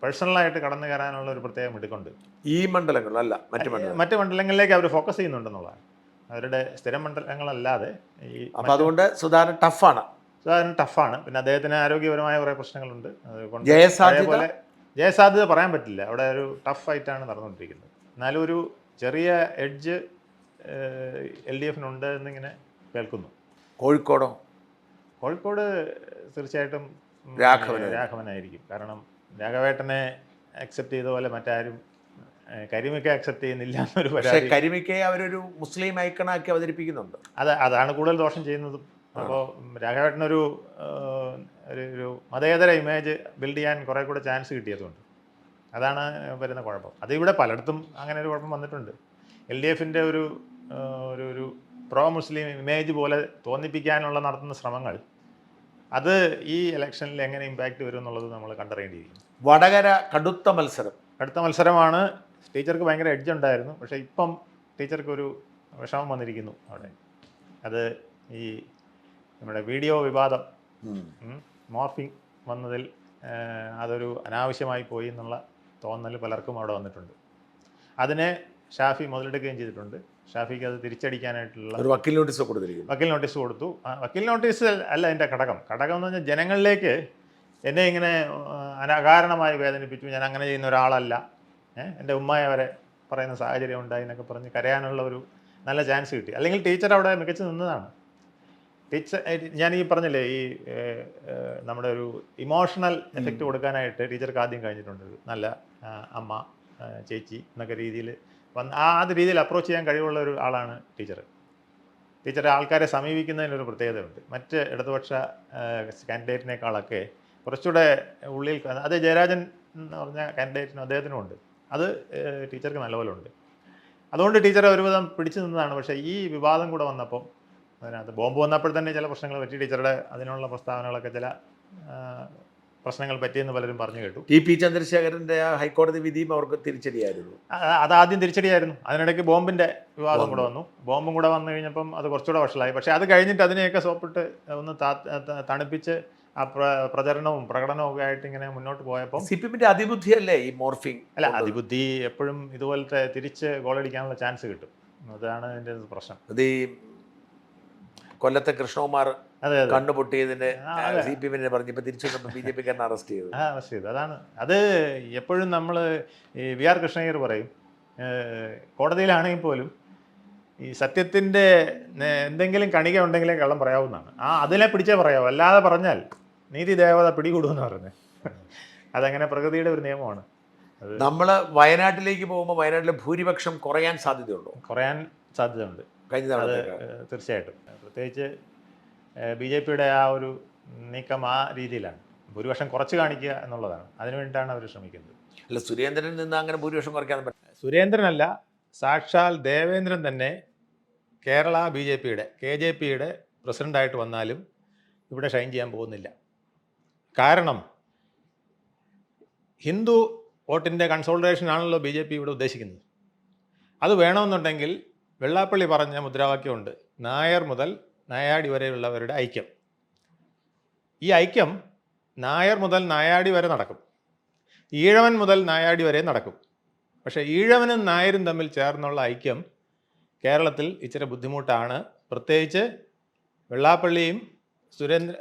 പേഴ്സണലായിട്ട് കടന്നു കയറാനുള്ള ഒരു പ്രത്യേക മിടുക്കുണ്ട്. ഈ മണ്ഡലങ്ങളല്ല മറ്റു മണ്ഡലം മറ്റു മണ്ഡലങ്ങളിലേക്ക് അവർ ഫോക്കസ് ചെയ്യുന്നുണ്ടെന്നുള്ളതാണ്. അവരുടെ സ്ഥിരം മണ്ഡലങ്ങളല്ലാതെ ഈ അപ്പം അതുകൊണ്ട് സുധാകരൻ ടഫാണ്. സുധാകരൻ ടഫാണ്. പിന്നെ അദ്ദേഹത്തിന് ആരോഗ്യപരമായ കുറേ പ്രശ്നങ്ങളുണ്ട്. അതുകൊണ്ട് ജയസാധ്യത അതേപോലെ ജയസാധ്യത പറയാൻ പറ്റില്ല. അവിടെ ഒരു ടഫ് ഫൈറ്റാണ് നടന്നുകൊണ്ടിരിക്കുന്നത്. എന്നാലും ഒരു ചെറിയ എഡ്ജ് എൽ ഡി എഫിനുണ്ട് എന്നിങ്ങനെ കേൾക്കുന്നു. കോഴിക്കോടോ? കോഴിക്കോട് തീർച്ചയായിട്ടും രാഘവൻ രാഘവനായിരിക്കും. കാരണം രാഘവേട്ടനെ അക്സെപ്റ്റ് ചെയ്ത പോലെ മറ്റാരും കരിമിക്ക അക്സെപ്റ്റ് ചെയ്യുന്നില്ല എന്നൊരു പക്ഷേ പരാതി. കരിമിക്കയെ അവരൊരു മുസ്ലിം ഐക്കണാക്കി അവതരിപ്പിക്കുന്നുണ്ട്. അത് അതാണ് കൂടുതൽ ദോഷം ചെയ്യുന്നതും. അപ്പോൾ രാഘവേട്ടനൊരു ഒരു ഒരു മതേതര ഇമേജ് ബിൽഡ് ചെയ്യാൻ കുറേ കൂടെ ചാൻസ് കിട്ടിയതുകൊണ്ട്. അതാണ് വരുന്ന കുഴപ്പം. അത് ഇവിടെ പലയിടത്തും അങ്ങനെ ഒരു കുഴപ്പം വന്നിട്ടുണ്ട്. എൽ ഡി എഫിന്റെ ഒരു ഒരു ഒരു പ്രോ മുസ്ലിം ഇമേജ് പോലെ തോന്നിപ്പിക്കാനുള്ള നടത്തുന്ന ശ്രമങ്ങൾ അത് ഈ ഇലക്ഷനിൽ എങ്ങനെ ഇമ്പാക്റ്റ് വരും എന്നുള്ളത് നമ്മൾ കണ്ടറിയേണ്ടിയിരിക്കും വടകര കടുത്ത മത്സരം. അടുത്ത മത്സരമാണ്. ടീച്ചർക്ക് ഭയങ്കര എഡ്ജ് ഉണ്ടായിരുന്നു. പക്ഷേ ഇപ്പം ടീച്ചർക്ക് ഒരു വിഷമം വന്നിരിക്കുന്നു അവിടെ. അത് ഈ നമ്മുടെ വീഡിയോ വിവാദം മോർഫിംഗ് വന്നതിൽ അതൊരു അനാവശ്യമായി പോയി എന്നുള്ള തോന്നൽ പലർക്കും അവിടെ വന്നിട്ടുണ്ട്. അതിനെ ഷാഫി മുതലെടുക്കുകയും ചെയ്തിട്ടുണ്ട്. ഷാഫിക്ക് അത് തിരിച്ചടിക്കാനായിട്ടുള്ള ഒരു വക്കീൽ നോട്ടീസ് കൊടുത്തിരിക്കും വക്കീൽ നോട്ടീസ് കൊടുത്തു. വക്കീൽ നോട്ടീസ് അല്ല എന്റെ ഘടകം. ഘടകം എന്ന് പറഞ്ഞാൽ ജനങ്ങളിലേക്ക് എന്നെ ഇങ്ങനെ അനാകാരണമായി വേദനിപ്പിച്ചു. ഞാൻ അങ്ങനെ ചെയ്യുന്ന ഒരാളല്ല. ഏഹ് എന്റെ ഉമ്മയെ വരെ പറയുന്ന സാഹചര്യം ഉണ്ടായി എന്നൊക്കെ പറഞ്ഞ് കരയാനുള്ള ഒരു നല്ല ചാൻസ് കിട്ടി. അല്ലെങ്കിൽ ടീച്ചർ അവിടെ മികച്ചു നിന്നതാണ്. ടീച്ചർ ഞാൻ ഈ പറഞ്ഞില്ലേ ഈ നമ്മുടെ ഒരു ഇമോഷണൽ എഫക്റ്റ് കൊടുക്കാനായിട്ട് ടീച്ചർക്ക് ആദ്യം കഴിഞ്ഞിട്ടുണ്ട്. നല്ല അമ്മ ചേച്ചി എന്നൊക്കെ രീതിയിൽ ആ അത് രീതിയിൽ അപ്രോച്ച് ചെയ്യാൻ കഴിവുള്ള ഒരു ആളാണ് ടീച്ചർ ടീച്ചർ ആൾക്കാരെ സമീപിക്കുന്നതിനൊരു പ്രത്യേകതയുണ്ട്. മറ്റ് ഇടതുപക്ഷ കാൻഡിഡേറ്റിനേക്കാളൊക്കെ കുറച്ചുകൂടെ ഉള്ളിൽ അത് ജയരാജൻ എന്ന് പറഞ്ഞ കാൻഡിഡേറ്റിനും അദ്ദേഹത്തിനും ഉണ്ട്. അത് ടീച്ചർക്ക് നല്ലപോലെ ഉണ്ട് അതുകൊണ്ട് ടീച്ചറെ ഒരുവിധം പിടിച്ചു നിന്നതാണ്. പക്ഷേ ഈ വിവാദം കൂടെ വന്നപ്പം അതിനകത്ത് ബോംബ് വന്നപ്പോൾ തന്നെ ചില പ്രശ്നങ്ങൾ പറ്റി. ടീച്ചറുടെ അതിനുള്ള പ്രസ്താവനകളൊക്കെ ചില പ്രശ്നങ്ങൾ പറ്റിയെന്ന് പലരും പറഞ്ഞു കേട്ടു. ടി പി ചന്ദ്രശേഖരന്റെ ആ ഹൈക്കോടതി വിധിയും അവർക്ക് തിരിച്ചടിയായിരുന്നു. അത് ആദ്യം തിരിച്ചടിയായിരുന്നു. അതിനിടയ്ക്ക് ബോംബിന്റെ വിവാദം കൂടെ വന്നു. ബോംബും കൂടെ വന്നു കഴിഞ്ഞപ്പം അത് കുറച്ചുകൂടെ വഷളായി. പക്ഷേ അത് കഴിഞ്ഞിട്ട് അതിനെയൊക്കെ സോപ്പിട്ട് ഒന്ന് തണുപ്പിച്ച് ആ പ്ര- പ്രചരണവും പ്രകടനവും ഒക്കെ ആയിട്ട് ഇങ്ങനെ മുന്നോട്ട് പോയപ്പോൾ സി പി എമ്മിന്റെ അതിബുദ്ധിയല്ലേ ഈ മോർഫിംഗ്? അല്ല അതിബുദ്ധി എപ്പോഴും ഇതുപോലത്തെ തിരിച്ച് ഗോളടിക്കാനുള്ള ചാൻസ് കിട്ടും. അതാണ് അതിന്റെ പ്രശ്നം. അത് ഈ കൊല്ലത്തെ കൃഷ്ണകുമാർ കണ്ണു. സി പി എമ്മിനെ പറഞ്ഞു ഇപ്പൊ തിരിച്ചു വന്നപ്പോൾ ബി ജെ പിക്കാരനെ അറസ്റ്റ് ചെയ്തു അറസ്റ്റ് ചെയ്തു അതാണ്. അത് എപ്പോഴും നമ്മൾ ഈ വി ആർ കൃഷ്ണയ്യർ പറയും. കോടതിയിലാണെങ്കിൽ പോലും ഈ സത്യത്തിന്റെ എന്തെങ്കിലും കണിക ഉണ്ടെങ്കിലേ കള്ളം പറയാവുന്നതാണ്. ആ അതിനെ പിടിച്ചേ പറയാവൂ. അല്ലാതെ പറഞ്ഞാൽ നീതി ദേവത പിടികൂടുമെന്ന് പറയുന്നത് അതങ്ങനെ പ്രകൃതിയുടെ ഒരു നിയമമാണ്. നമ്മൾ വയനാട്ടിലേക്ക് പോകുമ്പോൾ വയനാട്ടിലെ ഭൂരിപക്ഷം കുറയാൻ സാധ്യതയുണ്ടോ? കുറയാൻ സാധ്യതയുണ്ട്. കഴിഞ്ഞ തവണ തീർച്ചയായിട്ടും. പ്രത്യേകിച്ച് ബി ജെ പിയുടെ ആ ഒരു നീക്കം ആ രീതിയിലാണ്. ഭൂരിപക്ഷം കുറച്ച് കാണിക്കുക എന്നുള്ളതാണ്. അതിനു വേണ്ടിയിട്ടാണ് അവർ ശ്രമിക്കുന്നത്. അല്ല സുരേന്ദ്രൻ നിന്ന് അങ്ങനെ ഭൂരിപക്ഷം കുറയ്ക്കാൻ പറ്റില്ല സുരേന്ദ്രനല്ല സാക്ഷാൽ ദേവേന്ദ്രൻ തന്നെ കേരള ബി ജെ പിയുടെ കെ ജെ പിയുടെ പ്രസിഡന്റായിട്ട് വന്നാലും ഇവിടെ ഷൈൻ ചെയ്യാൻ പോകുന്നില്ല. കാരണം ഹിന്ദു വോട്ടിന്റെ കൺസോൾട്ടേഷൻ ആണല്ലോ ബി ജെ പി ഇവിടെ ഉദ്ദേശിക്കുന്നത്. അത് വേണമെന്നുണ്ടെങ്കിൽ വെള്ളാപ്പള്ളി പറഞ്ഞ മുദ്രാവാക്യമുണ്ട്. നായർ മുതൽ നായാടി വരെയുള്ളവരുടെ ഐക്യം. ഈ ഐക്യം നായർ മുതൽ നായാടി വരെ നടക്കും. ഈഴവൻ മുതൽ നായാടി വരെ നടക്കും. പക്ഷേ ഈഴവനും നായരും തമ്മിൽ ചേർന്നുള്ള ഐക്യം കേരളത്തിൽ ഇച്ചിരി ബുദ്ധിമുട്ടാണ്. പ്രത്യേകിച്ച് വെള്ളാപ്പള്ളിയും സുരേന്ദ്ര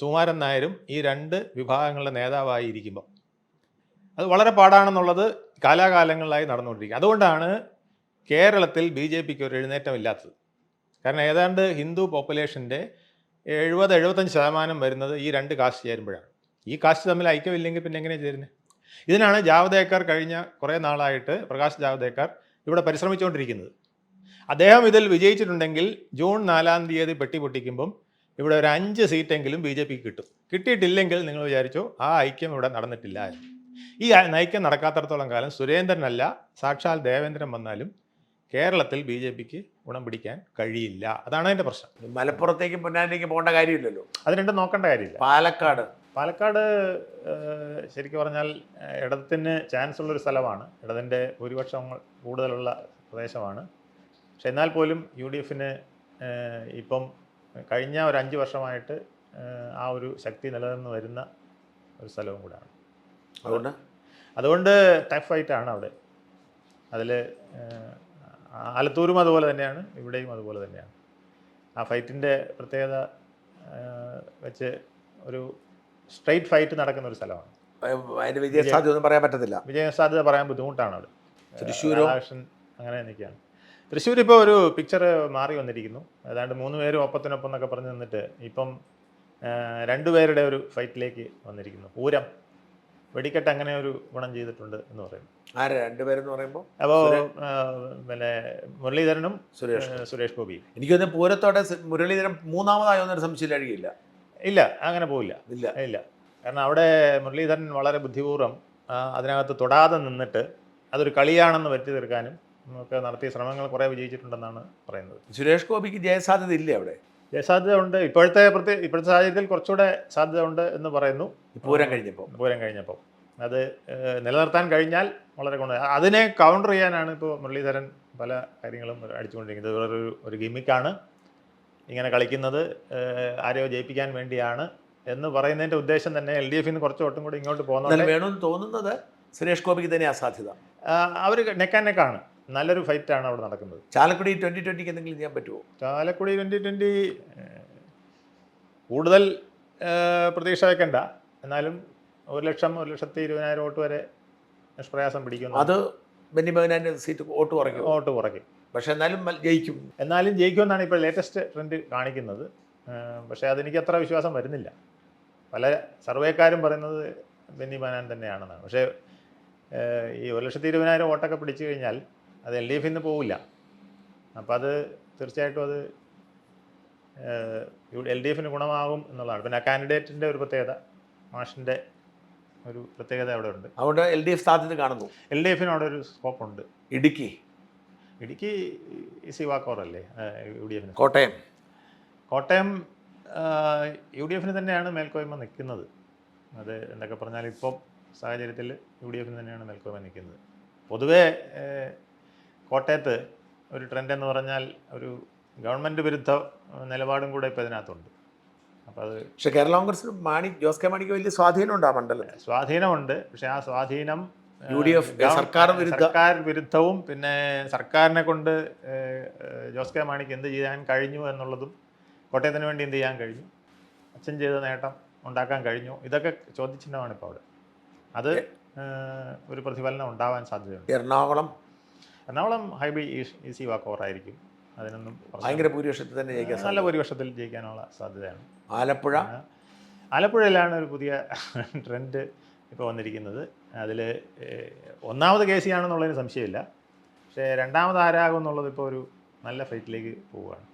സുമാരൻ നായരും ഈ രണ്ട് വിഭാഗങ്ങളുടെ നേതാവായി ഇരിക്കുമ്പോൾ അത് വളരെ പാടാണെന്നുള്ളത് കാലാകാലങ്ങളിലായി നടന്നുകൊണ്ടിരിക്കുക അതുകൊണ്ടാണ് കേരളത്തിൽ ബി ജെ പിക്ക് ഒരു എഴുന്നേറ്റമില്ലാത്തത്. കാരണം ഏതാണ്ട് ഹിന്ദു പോപ്പുലേഷന്റെ എഴുപത് എഴുപത്തഞ്ച് ശതമാനം വരുന്നത് ഈ രണ്ട് കാസ്റ്റ് ചേരുമ്പോഴാണ്. ഈ കാസ്റ്റ് തമ്മിൽ ഐക്യമില്ലെങ്കിൽ പിന്നെ എങ്ങനെയാണ് ചേരുന്നത് ഇതിനാണ് ജാവദേക്കർ കഴിഞ്ഞ കുറേ നാളായിട്ട് പ്രകാശ് ജാവദേക്കർ ഇവിടെ പരിശ്രമിച്ചുകൊണ്ടിരിക്കുന്നത്. അദ്ദേഹം ഇതിൽ വിജയിച്ചിട്ടുണ്ടെങ്കിൽ ജൂൺ നാലാം തീയതി പെട്ടി പൊട്ടിക്കുമ്പം ഇവിടെ ഒരു അഞ്ച് സീറ്റെങ്കിലും ബി ജെ പിക്ക് കിട്ടും. കിട്ടിയിട്ടില്ലെങ്കിൽ നിങ്ങൾ വിചാരിച്ചു ആ ഐക്യം ഇവിടെ നടന്നിട്ടില്ല. ഈ ഐക്യം നടക്കാത്തടത്തോളം കാലം സുരേന്ദ്രനല്ല സാക്ഷാൽ ദേവേന്ദ്രൻ വന്നാലും കേരളത്തിൽ ബി ജെ പിക്ക് ഗുണം പിടിക്കാൻ കഴിയില്ല. അതാണ് അതിന്റെ പ്രശ്നം. മലപ്പുറത്തേക്കും പൊന്നാനിലേക്കും പോകേണ്ട കാര്യമില്ലല്ലോ. അത് രണ്ടും നോക്കേണ്ട കാര്യമില്ല. പാലക്കാട്. പാലക്കാട് ശരിക്കും പറഞ്ഞാൽ ഇടത്തിന് ചാൻസ് ഉള്ളൊരു സ്ഥലമാണ്. ഇടതിന്റെ ഭൂരിപക്ഷം കൂടുതലുള്ള പ്രദേശമാണ്. പക്ഷെ എന്നാൽ പോലും യു ഡി എഫിന് ഇപ്പം കഴിഞ്ഞ ഒരു അഞ്ച് വർഷമായിട്ട് ആ ഒരു ശക്തി നിലനിന്ന് വരുന്ന ഒരു സ്ഥലവും കൂടാണ് അതുകൊണ്ട്? അതുകൊണ്ട് ടഫ് ഫൈറ്റാണ് അവിടെ. അതിൽ ആലത്തൂരും അതുപോലെ തന്നെയാണ് ഇവിടെയും അതുപോലെ തന്നെയാണ്. ആ ഫൈറ്റിന്റെ പ്രത്യേകത വെച്ച് ഒരു സ്ട്രൈറ്റ് ഫൈറ്റ് നടക്കുന്ന ഒരു സ്ഥലമാണ്. അതിന്റെ വിജയ സാധ്യത ഒന്നും പറയാൻ പറ്റത്തില്ല. വിജയ സാധ്യത പറയാൻ ബുദ്ധിമുട്ടാണ് അവിടെ തൃശ്ശൂർ അങ്ങനെ നിൽക്കുകയാണ്. തൃശ്ശൂർ ഇപ്പോൾ ഒരു പിക്ചർ മാറി വന്നിരിക്കുന്നു. ഏതാണ്ട് മൂന്ന് പേരും ഒപ്പത്തിനൊപ്പം എന്നൊക്കെ പറഞ്ഞ് നിന്നിട്ട് ഇപ്പം രണ്ടുപേരുടെ ഒരു ഫൈറ്റിലേക്ക് വന്നിരിക്കുന്നു. പൂരം. വെടിക്കെട്ട് അങ്ങനെ ഒരു ഗുണം ചെയ്തിട്ടുണ്ട് എന്ന് പറയുന്നു. ആര്? രണ്ടുപേരെന്ന് പറയുമ്പോൾ അപ്പോൾ പിന്നെ മുരളീധരനും സുരേഷ് സുരേഷ് ഗോപിയും. എനിക്ക് തന്നെ പൂരത്തോടെ മുരളീധരൻ മൂന്നാമതായി എന്നൊരു സംശയം അഴുകിയില്ല ഇല്ല അങ്ങനെ പോവില്ല. ഇല്ല. ഇല്ല. കാരണം അവിടെ മുരളീധരൻ വളരെ ബുദ്ധിപൂർവം അതിനകത്ത് തൊടാതെ നിന്നിട്ട് അതൊരു കളിയാണെന്ന് വരുത്തി തീർക്കാനും ഒക്കെ നടത്തിയ ശ്രമങ്ങൾ കുറേ വിജയിച്ചിട്ടുണ്ടെന്നാണ് പറയുന്നത്. സുരേഷ് ഗോപിക്ക് ജയസാധ്യത ഇല്ലേ അവിടെ? ജയസാധ്യത ഉണ്ട്. ഇപ്പോഴത്തെ പ്രത്യേക ഇപ്പോഴത്തെ സാഹചര്യത്തിൽ കുറച്ചുകൂടെ സാധ്യത ഉണ്ട് എന്ന് പറയുന്നു. പൂരം കഴിഞ്ഞപ്പോൾ. പൂരം കഴിഞ്ഞപ്പോൾ. അത് നിലനിർത്താൻ കഴിഞ്ഞാൽ വളരെ ഗുണം അതിനെ കൗണ്ടർ ചെയ്യാനാണ് ഇപ്പോൾ മുരളീധരൻ പല കാര്യങ്ങളും അടിച്ചുകൊണ്ടിരിക്കുന്നത്. വേറൊരു ഒരു ഗിമ്മിക്കാണ് ഇങ്ങനെ കളിക്കുന്നത് ആരെയോ ജയിപ്പിക്കാൻ വേണ്ടിയാണ് എന്ന് പറയുന്നതിന്റെ ഉദ്ദേശം തന്നെ എൽ ഡി എഫിന് കുറച്ച് വട്ടം കൂടി ഇങ്ങോട്ട് പോകുന്നത് വേണമെന്ന് തോന്നുന്നത് സുരേഷ് ഗോപിക്ക് തന്നെ അസാധ്യത അവർ നെക്കാൻ നെക്കാണ്. നല്ലൊരു ഫൈറ്റാണ് അവിടെ നടക്കുന്നത്. ചാലക്കുടി ട്വന്റി ട്വന്റിക്ക് എന്തെങ്കിലും ചെയ്യാൻ പറ്റുമോ? ചാലക്കുടി ട്വന്റി ട്വന്റി കൂടുതൽ പ്രതീക്ഷ വയ്ക്കണ്ട എന്നാലും ഒരു ലക്ഷം ഒരു ലക്ഷത്തി ഇരുപതിനായിരം വോട്ട് വരെ നിഷ്പ്രയാസം പിടിക്കുന്നു. അത് ബെന്നി സീറ്റ് വോട്ട് കുറയ്ക്കും. വോട്ട് കുറയ്ക്കും. പക്ഷെ എന്നാലും ജയിക്കും. എന്നാലും ജയിക്കുമെന്നാണ് ഇപ്പോൾ ലേറ്റസ്റ്റ് ട്രെൻഡ് കാണിക്കുന്നത്. പക്ഷേ അതെനിക്ക് അത്ര വിശ്വാസം വരുന്നില്ല. പല സർവേക്കാരും പറയുന്നത് ബെന്നി ബനാൻ തന്നെയാണെന്നാണ്. പക്ഷേ ഈ ഒരു ലക്ഷത്തി ഇരുപതിനായിരം വോട്ടൊക്കെ പിടിച്ചു കഴിഞ്ഞാൽ അത് എൽ ഡി എഫിൽ നിന്ന് പോവില്ല. അപ്പോൾ അത് തീർച്ചയായിട്ടും അത് എൽ ഡി എഫിന് ഗുണമാകും എന്നുള്ളതാണ്. പിന്നെ ആ കാൻഡിഡേറ്റിന്റെ ഒരു പ്രത്യേകത മാഷിന്റെ ഒരു പ്രത്യേകത അവിടെ ഉണ്ട്. അതുകൊണ്ട് എൽ ഡി എഫ് സാധ്യത കാണുന്നു. എൽ ഡി എഫിന് അവിടെ ഒരു സ്കോപ്പ് ഉണ്ട്. ഇടുക്കി. ഇടുക്കി സി വാക്കോറല്ലേ യു ഡി എഫിന്. കോട്ടയം. കോട്ടയം യു ഡി എഫിന് തന്നെയാണ് മേൽക്കോയ്മ നിൽക്കുന്നത്. അത് എന്തൊക്കെ പറഞ്ഞാൽ ഇപ്പം സാഹചര്യത്തിൽ യു ഡി എഫിന് തന്നെയാണ് മേൽക്കോയ്മ നിൽക്കുന്നത്. പൊതുവേ കോട്ടയത്ത് ഒരു ട്രെൻഡ് എന്ന് പറഞ്ഞാൽ ഒരു ഗവൺമെന്റ് വിരുദ്ധ നിലപാടും കൂടെ ഇപ്പോൾ ഇതിനകത്തുണ്ട്. അപ്പോൾ അത് പക്ഷേ കേരള കോൺഗ്രസ് മാണി ജോസ് കെ മാണിക്ക് വലിയ സ്വാധീനമുണ്ട് ആ മണ്ഡലത്തിൽ. സ്വാധീനമുണ്ട്. പക്ഷേ ആ സ്വാധീനം യു ഡി എഫ് സർക്കാർ വിരുദ്ധ സർക്കാർ വിരുദ്ധവും പിന്നെ സർക്കാരിനെ കൊണ്ട് ജോസ് കെ മാണിക്ക് എന്ത് ചെയ്യാൻ കഴിഞ്ഞു എന്നുള്ളതും കോട്ടയത്തിന് വേണ്ടി എന്ത് ചെയ്യാൻ കഴിഞ്ഞു? അച്ഛൻ ചെയ്ത നേട്ടം ഉണ്ടാക്കാൻ കഴിഞ്ഞു. ഇതൊക്കെ ചോദ്യചിഹ്നമാണ് ഇപ്പോൾ അവിടെ. അത് ഒരു പ്രതിഫലനം ഉണ്ടാവാൻ സാധ്യതയുണ്ട്. എറണാകുളം എറണാകുളം ഹൈബ്രിഡ് ഈസി വാക്കോറായിരിക്കും അതിനൊന്നും പ്രശ്നം- ഭയങ്കര ഭൂരിപക്ഷത്തിൽ തന്നെ ജയിക്കാൻ നല്ല ഭൂരിപക്ഷത്തിൽ ജയിക്കാനുള്ള സാധ്യതയാണ്. ആലപ്പുഴ? ആലപ്പുഴയിലാണ് ഒരു പുതിയ ട്രെൻഡ് ഇപ്പോൾ വന്നിരിക്കുന്നത്. അതിൽ ഒന്നാമത് കെ സി ആണെന്നുള്ളതിന് സംശയമില്ല. പക്ഷേ രണ്ടാമത് ആരാകും എന്നുള്ളത് ഇപ്പോൾ ഒരു നല്ല ഫൈറ്റിലേക്ക് പോവുകയാണ്.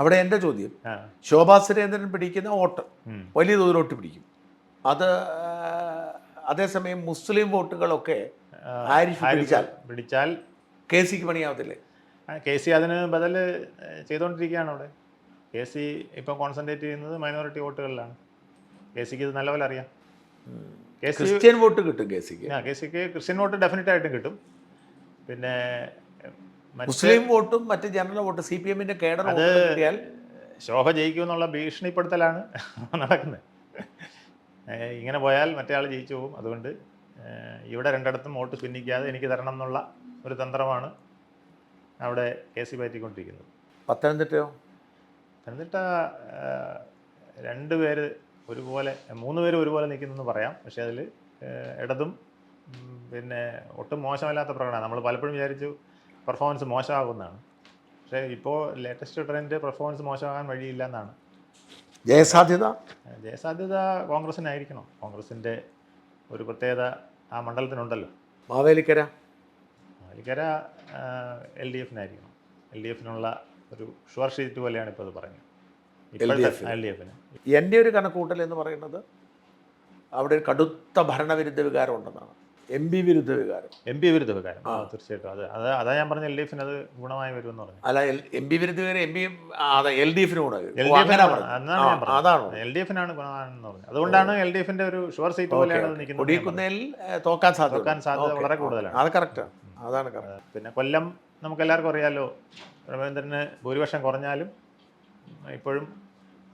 അവിടെ എന്റെ ചോദ്യം ശോഭാ സുരേന്ദ്രൻ പിടിക്കുന്ന വോട്ട്. വലിയ തോതിലോട്ട് പിടിക്കും. അത് അതേസമയം മുസ്ലിം വോട്ടുകളൊക്കെ ആരിഫ് പിടിച്ചാൽ? പിടിച്ചാൽ കെ സിക്ക് പണിയാവത്തില്ലേ? കെ സി അതിന് ബദൽ ചെയ്തുകൊണ്ടിരിക്കുകയാണ് അവിടെ. കെ സി ഇപ്പം കോൺസെൻട്രേറ്റ് ചെയ്യുന്നത് മൈനോറിറ്റി വോട്ടുകളിലാണ്. കെ സിക്ക് ഇത് നല്ലപോലെ അറിയാം. ക്രിസ്ത്യൻ വോട്ട് കിട്ടും കെ സിക്ക് ആ കെ സിക്ക് ക്രിസ്ത്യൻ വോട്ട് ഡെഫിനറ്റ് ആയിട്ടും കിട്ടും. പിന്നെ മുസ്ലിം വോട്ടും മറ്റ് ജനറൽ വോട്ട് സി പി എമ്മിന്റെ കേഡർ കിട്ടിയാൽ? ശോഭ ജയിക്കുമെന്നുള്ള ഭീഷണിപ്പെടുത്തലാണ് നടക്കുന്നത്. ഇങ്ങനെ പോയാൽ മറ്റേ ആൾ ജയിച്ചു പോകും. അതുകൊണ്ട് ഇവിടെ രണ്ടിടത്തും വോട്ട് ഭിന്നിക്കാതെ എനിക്ക് തരണം എന്നുള്ള ഒരു തന്ത്രമാണ് അവിടെ കെ സി പറ്റിക്കൊണ്ടിരിക്കുന്നത് പത്തനംതിട്ടയോ? പത്തനംതിട്ട രണ്ട് പേര് ഒരുപോലെ മൂന്ന് പേര് ഒരുപോലെ നിൽക്കുന്നെന്ന് പറയാം. പക്ഷേ അതിൽ ഇടതും പിന്നെ ഒട്ടും മോശമല്ലാത്ത പ്രകടനം നമ്മൾ പലപ്പോഴും വിചാരിച്ചു പെർഫോമൻസ് മോശമാകുമെന്നാണ്. പക്ഷേ ഇപ്പോൾ ലേറ്റസ്റ്റ് ട്രെൻഡ് പെർഫോമൻസ് മോശമാകാൻ വഴിയില്ല എന്നാണ്. ജയസാധ്യത? ജയസാധ്യത കോൺഗ്രസിനായിരിക്കണം. കോൺഗ്രസിന്റെ ഒരു പ്രത്യേകത ആ മണ്ഡലത്തിനുണ്ടല്ലോ. മാവേലിക്കര? മാലിക്കര എൽ ഡി എഫിനായിരിക്കണം. എൽ ഡി എഫിനുള്ള ഒരു ഷുവർ ഷീറ്റ് പോലെയാണ് ഇപ്പോൾ അത് പറഞ്ഞത് എൽ ഡി എഫിന്. എന്റെ ഒരു കണക്കൂട്ടൽ എന്ന് പറയുന്നത് അവിടെ ഒരു കടുത്ത ഭരണവിരുദ്ധ വികാരം ഉണ്ടെന്നാണ്. എം പി വിരുദ്ധ വികാരം. എം പി വിരുദ്ധ വികാരം. തീർച്ചയായിട്ടും. അത് അത് അതാ ഞാൻ പറഞ്ഞ എൽ ഡി എഫിന് അത് ഗുണമായി വരുമെന്ന് പറഞ്ഞു. അല്ല എം പി വിരുദ്ധ വികാരം എം പി അതെ എൽ ഡി എഫിന് ഗുണമായി എൽ ഡി എഫിനാണ് ഗുണമാണെന്ന് ഞാൻ പറഞ്ഞത്. അതാണോ. എൽ ഡി എഫിനാണ് ഗുണമാണെന്ന് പറഞ്ഞു. അതുകൊണ്ടാണ് എൽ ഡി എഫിന്റെ ഒരു ഷുവർ സീറ്റ് പോലെയാണ് നിൽക്കുന്നത് തോക്കാൻ സാധ്യത വളരെ കൂടുതലാണ്. അത് കറക്റ്റാണ് അതാണ് പിന്നെ കൊല്ലം നമുക്ക് എല്ലാവർക്കും അറിയാലോ രമേന്ദ്രന് ഭൂരിപക്ഷം കുറഞ്ഞാലും ഇപ്പോഴും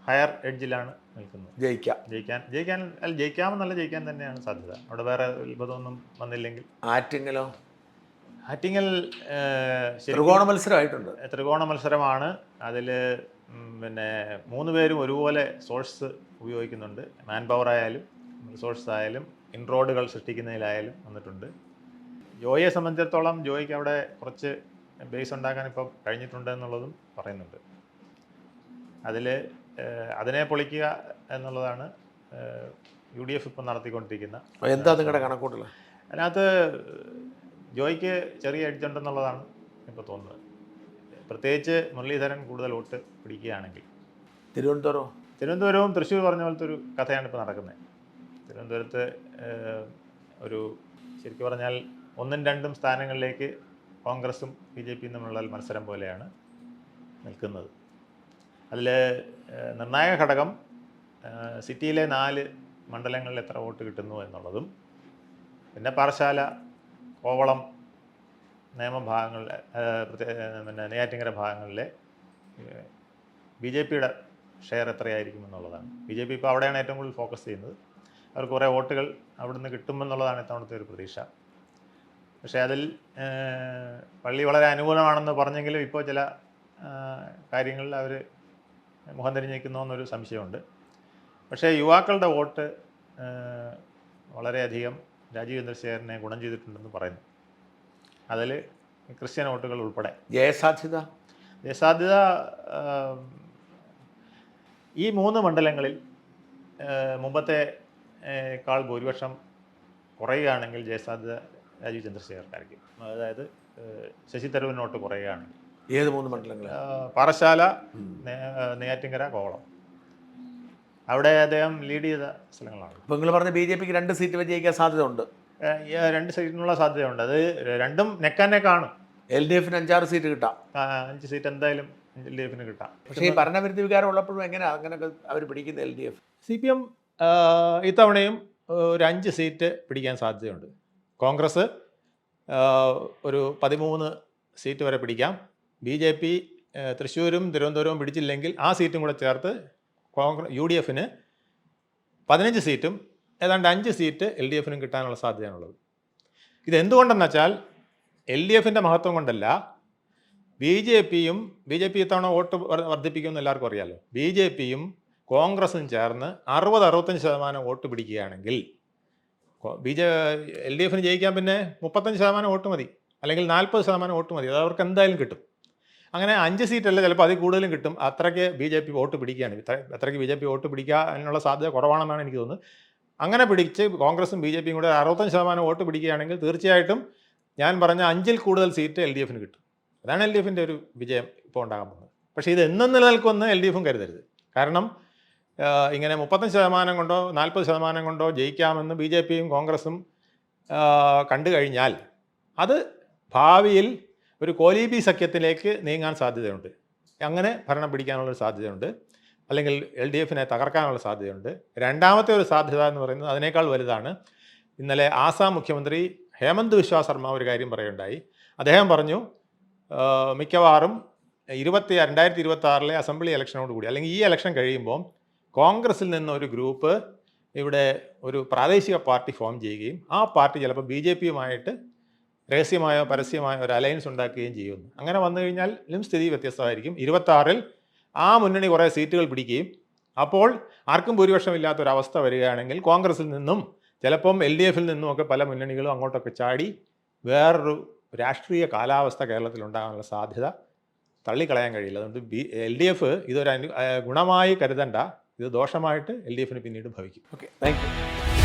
ഹയർ എഡ്ജിലാണ് നിൽക്കുന്നത്. ജയിക്കാം. ജയിക്കാൻ ജയിക്കാൻ അല്ല ജയിക്കാമെന്നല്ല ജയിക്കാൻ തന്നെയാണ് സാധ്യത. അവിടെ വേറെ ഉത്ഭവമൊന്നും വന്നില്ലെങ്കിൽ ആറ്റിങ്ങലോ? ആറ്റിങ്ങൽ ത്രികോണ മത്സരമായിട്ടുണ്ട്. ത്രികോണ മത്സരമാണ്. അതിൽ പിന്നെ മൂന്ന് പേരും ഒരുപോലെ സോഴ്സ് ഉപയോഗിക്കുന്നുണ്ട്. മാൻ പവർ ആയാലും റിസോഴ്സ് ആയാലും ഇൻറോഡുകൾ സൃഷ്ടിക്കുന്നതിലായാലും വന്നിട്ടുണ്ട്. ജോയെ സംബന്ധിച്ചിടത്തോളം ജോയിക്ക് അവിടെ കുറച്ച് ബേസ് ഉണ്ടാക്കാൻ ഇപ്പോൾ കഴിഞ്ഞിട്ടുണ്ട് എന്നുള്ളതും പറയുന്നുണ്ട്. അതിൽ അതിനെ പൊളിക്കുക എന്നുള്ളതാണ് യു ഡി എഫ് ഇപ്പം നടത്തിക്കൊണ്ടിരിക്കുന്ന എന്താ നിങ്ങളുടെ കണക്കൂട്ടൽ അതിനകത്ത് ജോയിക്ക് ചെറിയ എഡ്ജ് ഉണ്ടെന്നുള്ളതാണ് ഇപ്പോൾ തോന്നുന്നത്. പ്രത്യേകിച്ച് മുരളീധരൻ കൂടുതൽ വോട്ട് പിടിക്കുകയാണെങ്കിൽ. തിരുവനന്തപുരം? തിരുവനന്തപുരവും തൃശ്ശൂർ പറഞ്ഞ പോലത്തെ ഒരു കഥയാണ് ഇപ്പോൾ നടക്കുന്നത്. തിരുവനന്തപുരത്ത് ഒരു ശരിക്കും പറഞ്ഞാൽ ഒന്നും രണ്ടും സ്ഥാനങ്ങളിലേക്ക് കോൺഗ്രസും ബി ജെ പിയും തമ്മിലുള്ള മത്സരം പോലെയാണ് നിൽക്കുന്നത്. അതിൽ നിർണായക ഘടകം സിറ്റിയിലെ നാല് മണ്ഡലങ്ങളിൽ എത്ര വോട്ട് കിട്ടുന്നു എന്നുള്ളതും പിന്നെ പാറശാല കോവളം നിയമഭാഗങ്ങളിൽ പിന്നെ നെയ്യാറ്റിങ്കര ഭാഗങ്ങളിലെ ബി ജെ പിയുടെ ഷെയർ എത്രയായിരിക്കും എന്നുള്ളതാണ്. ബി ജെ പി ഇപ്പോൾ അവിടെയാണ് ഏറ്റവും കൂടുതൽ ഫോക്കസ് ചെയ്യുന്നത്. അവർ കുറേ വോട്ടുകൾ അവിടുന്ന് കിട്ടുമെന്നുള്ളതാണ് ഇത്തവണത്തെ ഒരു പ്രതീക്ഷ. പക്ഷേ അതിൽ പള്ളി വളരെ അനുകൂലമാണെന്ന് പറഞ്ഞെങ്കിലും ഇപ്പോൾ ചില കാര്യങ്ങളിൽ അവർ മുഖം തിരിഞ്ഞിരിക്കുന്നു എന്നൊരു സംശയമുണ്ട്. പക്ഷേ യുവാക്കളുടെ വോട്ട് വളരെയധികം രാജീവ് ചന്ദ്രശേഖരനെ ഗുണം ചെയ്തിട്ടുണ്ടെന്ന് പറയുന്നു. അതിൽ ക്രിസ്ത്യൻ വോട്ടുകൾ ഉൾപ്പെടെ. ജയസാധ്യത? ജയസാധ്യത ഈ മൂന്ന് മണ്ഡലങ്ങളിൽ മുമ്പത്തെ കാൾ ഭൂരിപക്ഷം കുറയുകയാണെങ്കിൽ ജയസാധ്യത രാജീവ് ചന്ദ്രശേഖർക്കായിരിക്കും അതായത് ശശി തരൂരിനോട്ട് കുറയുകയാണ്. ഏത് മൂന്ന് മണ്ഡലങ്ങൾ പാറശാല നെയ്യാറ്റിങ്കര കോവളം. അവിടെ അദ്ദേഹം ലീഡ് ചെയ്ത സ്ഥലങ്ങളാണ്. അപ്പോൾ നിങ്ങൾ പറഞ്ഞ ബി ജെ പിക്ക് രണ്ട് സീറ്റ് വെച്ച് ജയിക്കാൻ സാധ്യത ഉണ്ട് ഈ രണ്ട് സീറ്റിനുള്ള സാധ്യതയുണ്ട്. അത് രണ്ടും നെക്കാനെ കാണും എൽ ഡി എഫിന് അഞ്ചാറ് സീറ്റ് കിട്ടാം. അഞ്ച് സീറ്റ് എന്തായാലും എൽ ഡി എഫിന് കിട്ടാം. പക്ഷേ ഈ ഭരണവിരുദ്ധ വികാരം ഉള്ളപ്പോഴും എങ്ങനെ? അങ്ങനെയൊക്കെ അവർ പിടിക്കുന്നത് L D F? C P M ഇത്തവണയും ഒരു അഞ്ച് സീറ്റ് പിടിക്കാൻ സാധ്യതയുണ്ട്. കോൺഗ്രസ് ഒരു പതിമൂന്ന് സീറ്റ് വരെ പിടിക്കാം. ബി ജെ പി തൃശ്ശൂരും തിരുവനന്തപുരവും പിടിച്ചില്ലെങ്കിൽ ആ സീറ്റും കൂടെ ചേർത്ത് കോൺഗ്രസ് യു ഡി എഫിന് പതിനഞ്ച് സീറ്റും ഏതാണ്ട് അഞ്ച് സീറ്റ് എൽ ഡി എഫിനും കിട്ടാനുള്ള സാധ്യതയാണുള്ളത്. ഇതെന്തുകൊണ്ടെന്ന് വെച്ചാൽ എൽ ഡി എഫിന്റെ മഹത്വം കൊണ്ടല്ല ബി ജെ പിയും ബി ജെ പി ഇത്തവണ വോട്ട് വർദ്ധിപ്പിക്കുമെന്ന് എല്ലാവർക്കും അറിയാമല്ലോ ബി ജെ പിയും കോൺഗ്രസും ചേർന്ന് അറുപത് അറുപത്തഞ്ച് ശതമാനം വോട്ട് പിടിക്കുകയാണെങ്കിൽ ബി ജെ എൽ ഡി എഫിന് ജയിക്കാൻ പിന്നെ മുപ്പത്തഞ്ച് ശതമാനം വോട്ട് മതി. അല്ലെങ്കിൽ നാൽപ്പത് ശതമാനം വോട്ട് മതി. അത് അവർക്ക് എന്തായാലും കിട്ടും. അങ്ങനെ അഞ്ച് സീറ്റല്ല ചിലപ്പോൾ അതിൽ കൂടുതലും കിട്ടും. അത്രയ്ക്ക് ബി ജെ പി വോട്ട് പിടിക്കുകയാണ്. അത്രയ്ക്ക് ബി ജെ പി വോട്ട് പിടിക്കാനുള്ള സാധ്യത കുറവാണെന്നാണ് എനിക്ക് തോന്നുന്നത്. അങ്ങനെ പിടിച്ച് കോൺഗ്രസും ബി ജെ പിയും കൂടെ അറുപത്തഞ്ച് ശതമാനം വോട്ട് പിടിക്കുകയാണെങ്കിൽ തീർച്ചയായിട്ടും ഞാൻ പറഞ്ഞ അഞ്ചിൽ കൂടുതൽ സീറ്റ് എൽ ഡി എഫിന് കിട്ടും. അതാണ് എൽ ഡി എഫിന്റെ ഒരു വിജയം ഇപ്പോൾ ഉണ്ടാകാൻ പോകുന്നത്. പക്ഷേ ഇത് എന്നും നിലനിൽക്കുമെന്ന് എൽ ഡി എഫും കരുതരുത്. കാരണം ഇങ്ങനെ മുപ്പത്തഞ്ച് ശതമാനം കൊണ്ടോ നാൽപ്പത് ശതമാനം കൊണ്ടോ ജയിക്കാമെന്ന് ബി ജെ പിയും കോൺഗ്രസും കണ്ടു കഴിഞ്ഞാൽ അത് ഭാവിയിൽ ഒരു കോലീബി സഖ്യത്തിലേക്ക് നീങ്ങാൻ സാധ്യതയുണ്ട്. അങ്ങനെ ഭരണം പിടിക്കാനുള്ളൊരു സാധ്യതയുണ്ട്. അല്ലെങ്കിൽ എൽ ഡി എഫിനെ തകർക്കാനുള്ള സാധ്യതയുണ്ട്. രണ്ടാമത്തെ ഒരു സാധ്യത എന്ന് പറയുന്നത് അതിനേക്കാൾ വലുതാണ്. ഇന്നലെ ആസാം മുഖ്യമന്ത്രി ഹേമന്ത് വിശ്വാ ശർമ്മ ഒരു കാര്യം പറയുണ്ടായി അദ്ദേഹം പറഞ്ഞു മിക്കവാറും ഇരുപത്തി രണ്ടായിരത്തി ഇരുപത്തി ആറിലെ അസംബ്ലി ഇലക്ഷനോട് കൂടി അല്ലെങ്കിൽ ഈ ഇലക്ഷൻ കഴിയുമ്പോൾ കോൺഗ്രസിൽ നിന്നൊരു ഗ്രൂപ്പ് ഇവിടെ ഒരു പ്രാദേശിക പാർട്ടി ഫോം ചെയ്യുകയും ആ പാർട്ടി ചിലപ്പോൾ ബി ജെ പിയുമായിട്ട് രഹസ്യമായോ പരസ്യമായോ ഒരു അലയൻസ് ഉണ്ടാക്കുകയും ചെയ്യുന്നു. അങ്ങനെ വന്നു കഴിഞ്ഞാൽ കഴിഞ്ഞാലും സ്ഥിതി വ്യത്യസ്തമായിരിക്കും. ഇരുപത്താറിൽ ആ മുന്നണി കുറേ സീറ്റുകൾ പിടിക്കുകയും അപ്പോൾ ആർക്കും ഭൂരിപക്ഷമില്ലാത്ത ഒരു അവസ്ഥ വരികയാണെങ്കിൽ കോൺഗ്രസിൽ നിന്നും ചിലപ്പം എൽ ഡി എഫിൽ നിന്നുമൊക്കെ പല മുന്നണികളും അങ്ങോട്ടൊക്കെ ചാടി വേറൊരു രാഷ്ട്രീയ കാലാവസ്ഥ കേരളത്തിൽ ഉണ്ടാകാനുള്ള സാധ്യത തള്ളിക്കളയാൻ കഴിയില്ല. അതുകൊണ്ട് ബി എൽ ഡി എഫ് ഇതൊരു ഗുണമായി കരുതണ്ട. ഇത് ദോഷമായിട്ട് എൽ ഡി എഫിന് പിന്നീട് ഭവിക്കും. Okay thank you